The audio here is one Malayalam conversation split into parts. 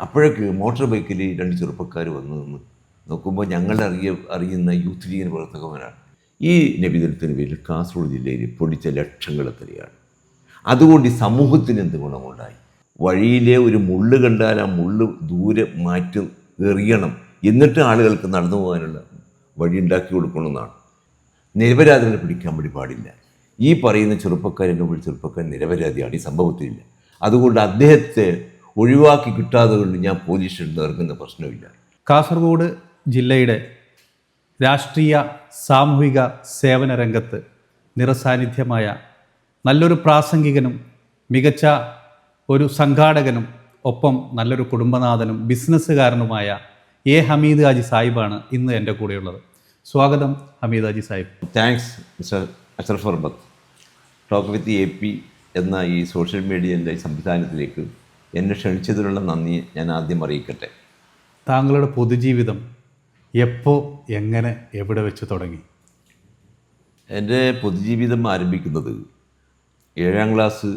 അപ്പോഴേക്ക് മോട്ടോർ ബൈക്കിൽ രണ്ട് ചെറുപ്പക്കാർ വന്നു നിന്ന് നോക്കുമ്പോൾ ഞങ്ങൾ അറിയ അറിയുന്ന യൂത്ത് ലീഗിന് പ്രവർത്തകന്മാരാണ്. ഈ നബിദിനത്തിന് പേരിൽ കാസർഗോഡ് ജില്ലയിൽ പൊടിച്ച ലക്ഷങ്ങൾ എത്രയാണ് അതുകൊണ്ട് ഈ സമൂഹത്തിന് എന്ത് ഗുണമുണ്ടായി? വഴിയിലെ ഒരു മുള്ള് കണ്ടാൽ ആ മുള്ള് ദൂരെ മാറ്റി എറിയണം. എന്നിട്ട് ആളുകൾക്ക് നടന്നു പോകാനുള്ള വഴി ഉണ്ടാക്കി കൊടുക്കണമെന്നാണ്. നിരപരാധികളെ പിടിക്കാൻ വേണ്ടി പാടില്ല. ഈ പറയുന്ന ചെറുപ്പക്കാരന്റെ ഒരു ചെറുപ്പക്കാരൻ നിരപരാധിയാണ്. ഈ സംഭവത്തിലില്ല. അതുകൊണ്ട് അദ്ദേഹത്തെ ഒഴിവാക്കി കിട്ടാതെ കൊണ്ട് ഞാൻ പോലീസ് സ്റ്റേഷനിൽ ഇറങ്ങുന്ന പ്രശ്നമില്ല. കാസർഗോഡ് ജില്ലയുടെ രാഷ്ട്രീയ സാമൂഹിക സേവന രംഗത്ത് നിറസാന്നിധ്യമായ നല്ലൊരു പ്രാസംഗികനും മികച്ച ഒരു സംഘാടകനും ഒപ്പം നല്ലൊരു കുടുംബനാഥനും ബിസിനസ്സുകാരനുമായ എ ഹമീദ് ഹാജി സാഹിബാണ് ഇന്ന് എന്റെ കൂടെയുള്ളത്. സ്വാഗതം ഹമീദ് ഹാജി സാഹിബ്. താങ്ക്സ് മിസ്റ്റർ അഷറഫ് അർബത്ത് ടോക്ക് വിത്ത് എ പി എന്ന ഈ സോഷ്യൽ മീഡിയന്റെ സംവിധാനത്തിലേക്ക് എന്നെ ക്ഷണിച്ചതിനുള്ള നന്ദി ഞാൻ ആദ്യം അറിയിക്കട്ടെ. താങ്കളുടെ പൊതുജീവിതം എപ്പോൾ എങ്ങനെ എവിടെ വെച്ച് തുടങ്ങി? എന്റെ പൊതുജീവിതം ആരംഭിക്കുന്നത് ഏഴാം ക്ലാസ്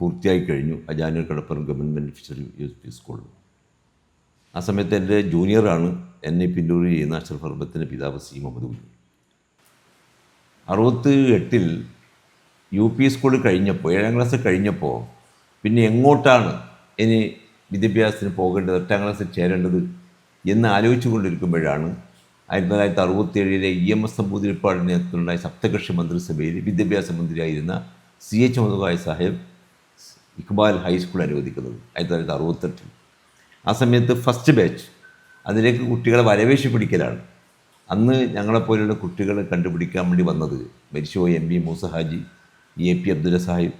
പൂർത്തിയായി കഴിഞ്ഞു. Ajanur Kadappuram government fishery U P സ്കൂളിൽ. ആ സമയത്ത് എന്റെ ജൂനിയറാണ് എന്നെ പിന്നൂരി ചെയ്യുന്ന അഷറഫ് അർബത്തിന്റെ പിതാവ് സി മുഹമ്മദ് കുഞ്ഞി. അറുപത്തി എട്ടിൽ യു പി സ്കൂൾ കഴിഞ്ഞപ്പോൾ ഏഴാം ക്ലാസ് കഴിഞ്ഞപ്പോൾ പിന്നെ എങ്ങോട്ടാണ് ഇനി വിദ്യാഭ്യാസത്തിന് പോകേണ്ടത് എട്ടാം ക്ലാസ്സിൽ ചേരേണ്ടത് എന്ന് ആലോചിച്ചു കൊണ്ടിരിക്കുമ്പോഴാണ് ആയിരത്തി തൊള്ളായിരത്തി അറുപത്തി ഏഴിലെ ഇ എം എസ് നമ്പൂതിരിപ്പാടിന് നേതൃത്വത്തിലുണ്ടായ സപ്തകക്ഷി മന്ത്രിസഭയിൽ വിദ്യാഭ്യാസ മന്ത്രിയായിരുന്ന C H Muhammad Saheb Iqbal high school അനുവദിക്കുന്നത് ആയിരത്തി തൊള്ളായിരത്തി അറുപത്തെട്ടിൽ. ആ സമയത്ത് ഫസ്റ്റ് ബാച്ച് അതിലേക്ക് കുട്ടികളെ വരവേശി പിടിക്കലാണ്. അന്ന് ഞങ്ങളെപ്പോലെയുള്ള കുട്ടികളെ കണ്ടുപിടിക്കാൻ വേണ്ടി വന്നത് മരിച്ചുപോയ M P Moosa Haji A P Abdulla Sahib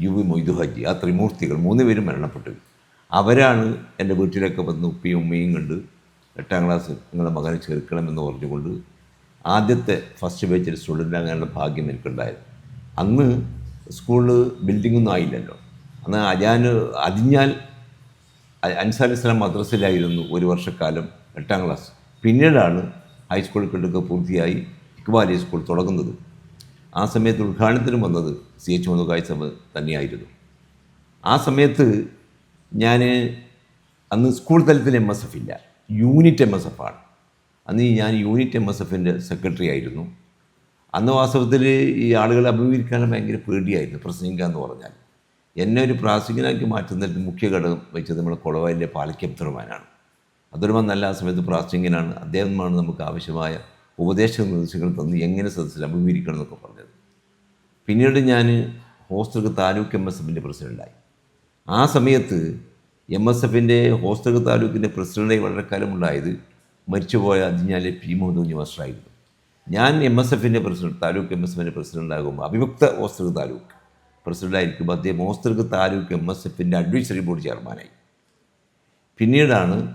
U V Moidu Haji ആ ത്രിമൂർത്തികൾ മൂന്ന് പേരും മരണപ്പെട്ടു. അവരാണ് എന്റെ വീട്ടിലൊക്കെ വന്ന് ഉപ്പയും ഉമ്മയും കണ്ട് എട്ടാം ക്ലാസ് നിങ്ങളുടെ മകനെ ചേർക്കണമെന്ന് പറഞ്ഞുകൊണ്ട് ആദ്യത്തെ ഫസ്റ്റ് ബേച്ചിൽ സ്റ്റുഡന്റ് ആകാനുള്ള ഭാഗ്യം എനിക്കുണ്ടായത്. അന്ന് സ്കൂളിൽ ബിൽഡിങ്ങൊന്നും ആയില്ലല്ലോ. അന്ന് ഞാൻ അതിഞ്ഞാൽ അൻസാർ മദ്രസയിലായിരുന്നു ഒരു വർഷക്കാലം എട്ടാം ക്ലാസ് പിന്നീടാണ് ഹൈസ്കൂൾ കിട്ടുക പൂർത്തിയായി ഇക്ബാലി സ്കൂൾ തുടങ്ങുന്നത്. ആ സമയത്ത് ഉദ്ഘാടനത്തിനും വന്നത് സി എച്ച് മുതുകായ് സഭ തന്നെയായിരുന്നു. ആ സമയത്ത് ഞാൻ അന്ന് സ്കൂൾ തലത്തിൽ എം എസ് എഫ് ഇല്ല. യൂണിറ്റ് എം എസ് എഫ് ആണ്. അന്ന് ഞാൻ യൂണിറ്റ് എം എസ് എഫിന്റെ സെക്രട്ടറി ആയിരുന്നു. അന്ന് വാസ്തവത്തിൽ ഈ ആളുകളെ അഭിമുഖീകരിക്കാൻ ഭയങ്കര പേടിയായിരുന്നു പ്രസംഗിക്കുക എന്ന് പറഞ്ഞാൽ. എന്നെ ഒരു പ്രാസംഗികനാക്കി മാറ്റുന്നതിൽ മുഖ്യ ഘടകം വെച്ചത് നമ്മുടെ കൊളവായിലെ പാലക്കി അബ്ദുറമാൻ നല്ല ആ സമയത്ത് പ്രാസംഗികനാണ് അദ്ദേഹമാണ് നമുക്ക് ആവശ്യമായ ഉപദേശ നിർദ്ദേശങ്ങൾ തന്ന് എങ്ങനെ സദസ്സിൽ അഭിമുഖീകരിക്കണം എന്നൊക്കെ പറഞ്ഞത്. പിന്നീട് ഞാൻ ഹോസ്റ്റലുകൾ താലൂക്ക് എം എസ് എഫിന്റെ പ്രസിഡന്റായി ആ സമയത്ത് എം എസ് എഫിന്റെ ഹോസ്റ്റലുകൾ താലൂക്കിന്റെ പ്രസിഡന്റായി വളരെ കാലം ഉണ്ടായത് മരിച്ചുപോയ അതിഞ്ഞാലെ പി മുഹമ്മദ് മാസ്റ്ററായിരുന്നു. ഞാൻ എം എസ് എഫിന്റെ പ്രസിഡന്റ് താലൂക്ക് എം എസ് എഫിന്റെ പ്രസിഡന്റാകുമ്പോൾ അവിഭക്ത ഹോസ്റ്റലുകൾ താലൂക്ക് പ്രസിഡന്റായിരിക്കുമ്പോൾ അദ്ദേഹം ഹോസ്റ്റലുകൾ താലൂക്ക് എം എസ് എഫിന്റെ അഡ്വൈസറി ബോർഡ് ചെയർമാനായി. പിന്നീടാണ്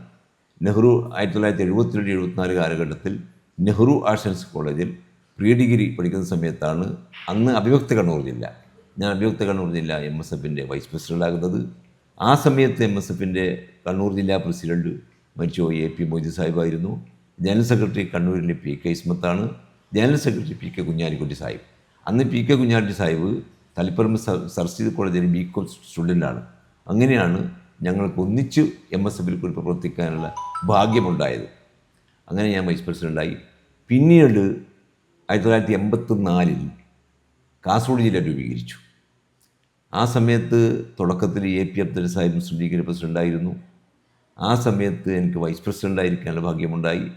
നെഹ്റു ആയിരത്തി തൊള്ളായിരത്തി എഴുപത്തിരണ്ട് എഴുപത്തിനാല് കാലഘട്ടത്തിൽ നെഹ്റു ആർട്സ് സയൻസ് കോളേജിൽ പ്രീ ഡിഗ്രി പഠിക്കുന്ന സമയത്താണ് അന്ന് അഭിവക്ത കണ്ണൂർ ജില്ല. ഞാൻ അഭിവക്ത കണ്ണൂർ ജില്ല എം എസ് എഫിന്റെ വൈസ് പ്രസിഡന്റാകുന്നത് ആ സമയത്ത് എം എസ് എഫിന്റെ കണ്ണൂർ ജില്ലാ പ്രസിഡന്റ് മരിച്ചുപോയി എ പി മൊയ്തി സാഹിബായിരുന്നു ജനറൽ സെക്രട്ടറി കണ്ണൂരിലെ P K ഇസ്മത്താണ്. General secretary P K Kunhalikutty Sahib. അന്ന് പി കെ കുഞ്ഞാലിക്കുട്ടി സാഹിബ് തലപ്പറമ്പ് സർ- സർസീദ് കോളേജിലെ ബി കോം സ്റ്റുഡന്റാണ്. അങ്ങനെയാണ് ഞങ്ങൾക്ക് ഒന്നിച്ച് എം എസ് എഫിൽ കൂടി പ്രവർത്തിക്കാനുള്ള ഭാഗ്യമുണ്ടായത്. അങ്ങനെ ഞാൻ വൈസ് പ്രസിഡന്റായി പിന്നീട് ആയിരത്തി തൊള്ളായിരത്തി എൺപത്തി നാലിൽ കാസർഗോഡ് ജില്ല രൂപീകരിച്ചു. ആ സമയത്ത് തുടക്കത്തിൽ എ പി അബ്ദുൽ സാഹിബ് മുസ്ലിം ലീഗിന്റെ പ്രസിഡന്റായിരുന്നു ആ സമയത്ത് എനിക്ക് വൈസ് പ്രസിഡന്റായിരിക്കാനുള്ള ഭാഗ്യമുണ്ടായി.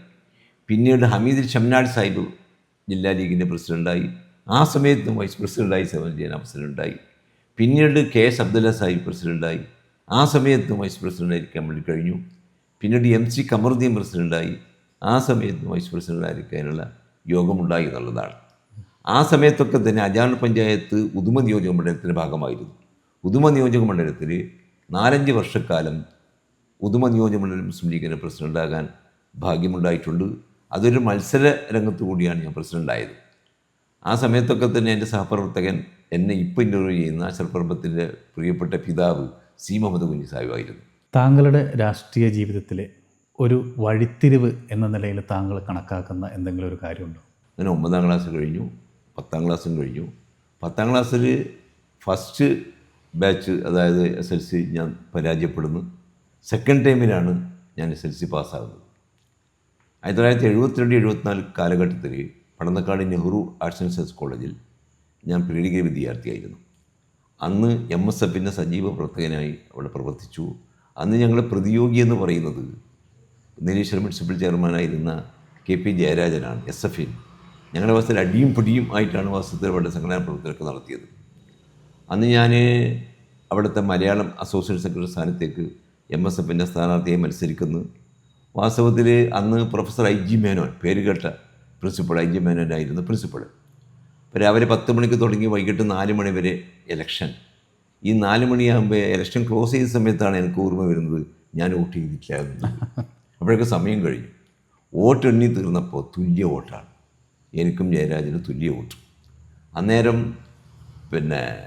പിന്നീട് ഹമീദ് ഷംനാട് സാഹിബ് ജില്ലാ ലീഗിന്റെ പ്രസിഡന്റായി ആ സമയത്തും വൈസ് പ്രസിഡന്റായി സേവനം ചെയ്യാൻ അവസരമുണ്ടായി പിന്നീട് കെ എസ് അബ്ദുല്ല സാഹിബ് പ്രസിഡന്റായി ആ സമയത്തും വൈസ് പ്രസിഡന്റായിരിക്കാൻ വേണ്ടി കഴിഞ്ഞു. പിന്നീട് എം സി കമറുദ്ദീൻ പ്രസിഡന്റായി ആ സമയത്ത് വൈസ് പ്രസിഡന്റായിരിക്കാനുള്ള യോഗമുണ്ടായി എന്നുള്ളതാണ്. ആ സമയത്തൊക്കെ തന്നെ അജാൻ പഞ്ചായത്ത് ഉദുമ നിയോജക മണ്ഡലത്തിന്റെ ഭാഗമായിരുന്നു. ഉദുമ നിയോജക മണ്ഡലത്തിൽ നാലഞ്ച് വർഷക്കാലം ഉദുമ നിയോജക മണ്ഡലം മുസ്ലിം ലീഗിന്റെ പ്രസിഡന്റാകാൻ ഭാഗ്യമുണ്ടായിട്ടുണ്ട്. അതൊരു മത്സര രംഗത്ത് കൂടിയാണ് ഞാൻ പ്രസിഡന്റായത് ആ സമയത്തൊക്കെ തന്നെ എന്റെ സഹപ്രവർത്തകൻ എന്നെ ഇപ്പോൾ ഇന്റർവ്യൂ ചെയ്യുന്ന അശർപ്പർബത്തിന്റെ പ്രിയപ്പെട്ട പിതാവ് സി മുഹമ്മദ് കുഞ്ഞി സാഹിബായിരുന്നു താങ്കളുടെ രാഷ്ട്രീയ ജീവിതത്തിലെ ഒരു വഴിത്തിരിവ് എന്ന നിലയിൽ താങ്കൾ കണക്കാക്കുന്ന എന്തെങ്കിലും ഒരു കാര്യമുണ്ടോ? അങ്ങനെ ഒമ്പതാം ക്ലാസ് കഴിഞ്ഞു പത്താം ക്ലാസ്സും കഴിഞ്ഞു. പത്താം ക്ലാസ്സിൽ ഫസ്റ്റ് ബാച്ച് അതായത് എസ് എൽ സി ഞാൻ പരാജയപ്പെടുന്നു. സെക്കൻഡ് ടൈമിലാണ് ഞാൻ എസ് എൽ സി പാസ്സാകുന്നത്. ആയിരത്തി തൊള്ളായിരത്തി എഴുപത്തിരണ്ട് എഴുപത്തിനാല് കാലഘട്ടത്തിൽ Padannakkad Nehru arts and science കോളേജിൽ ഞാൻ പ്രീ ഡിഗ്രി വിദ്യാർത്ഥിയായിരുന്നു. അന്ന് എം എസ് എഫിന്റെ സജീവ പ്രവർത്തകനായി അവിടെ പ്രവർത്തിച്ചു. അന്ന് ഞങ്ങൾ പ്രതിയോഗി എന്ന് പറയുന്നത് നീലേശ്വരം മുനിസിപ്പൽ ചെയർമാനായിരുന്ന കെ പി ജയരാജനാണ് എസ് എഫ് എഫിൻ ഞങ്ങളുടെ വാസത്തിൽ അടിയും പിടിയും ആയിട്ടാണ് വാസ്തവത്തിൽ അവിടെ സംഘടനാ പ്രവർത്തനമൊക്കെ നടത്തിയത്. അന്ന് ഞാൻ അവിടുത്തെ മലയാളം അസോസിയേറ്റ് സെക്രട്ടറി സ്ഥാനത്തേക്ക് എം എസ് എഫിന്റെ സ്ഥാനാർത്ഥിയെ മത്സരിക്കുന്നു. വാസ്തവത്തിൽ അന്ന് പ്രൊഫസർ ഐ ജി മേനോൻ പേരുകേട്ട പ്രിൻസിപ്പൾ ഐ ജി മേനോനായിരുന്നു പ്രിൻസിപ്പൾ. അപ്പോൾ രാവിലെ പത്ത് മണിക്ക് തുടങ്ങി വൈകിട്ട് നാല് മണി വരെ ഇലക്ഷൻ ഈ നാല് മണിയാകുമ്പോൾ ഇലക്ഷൻ ക്ലോസ് ചെയ്ത സമയത്താണ് എനിക്ക് ഓർമ്മ വരുന്നത് ഞാൻ വോട്ട് ചെയ്തിട്ടില്ല എന്ന്. അപ്പോഴൊക്കെ സമയം കഴിഞ്ഞു. വോട്ട് എണ്ണി തീർന്നപ്പോൾ തുല്യ വോട്ടാണ്. എനിക്കും ജയരാജനും തുല്യ വോട്ട്. അന്നേരം പിന്നെ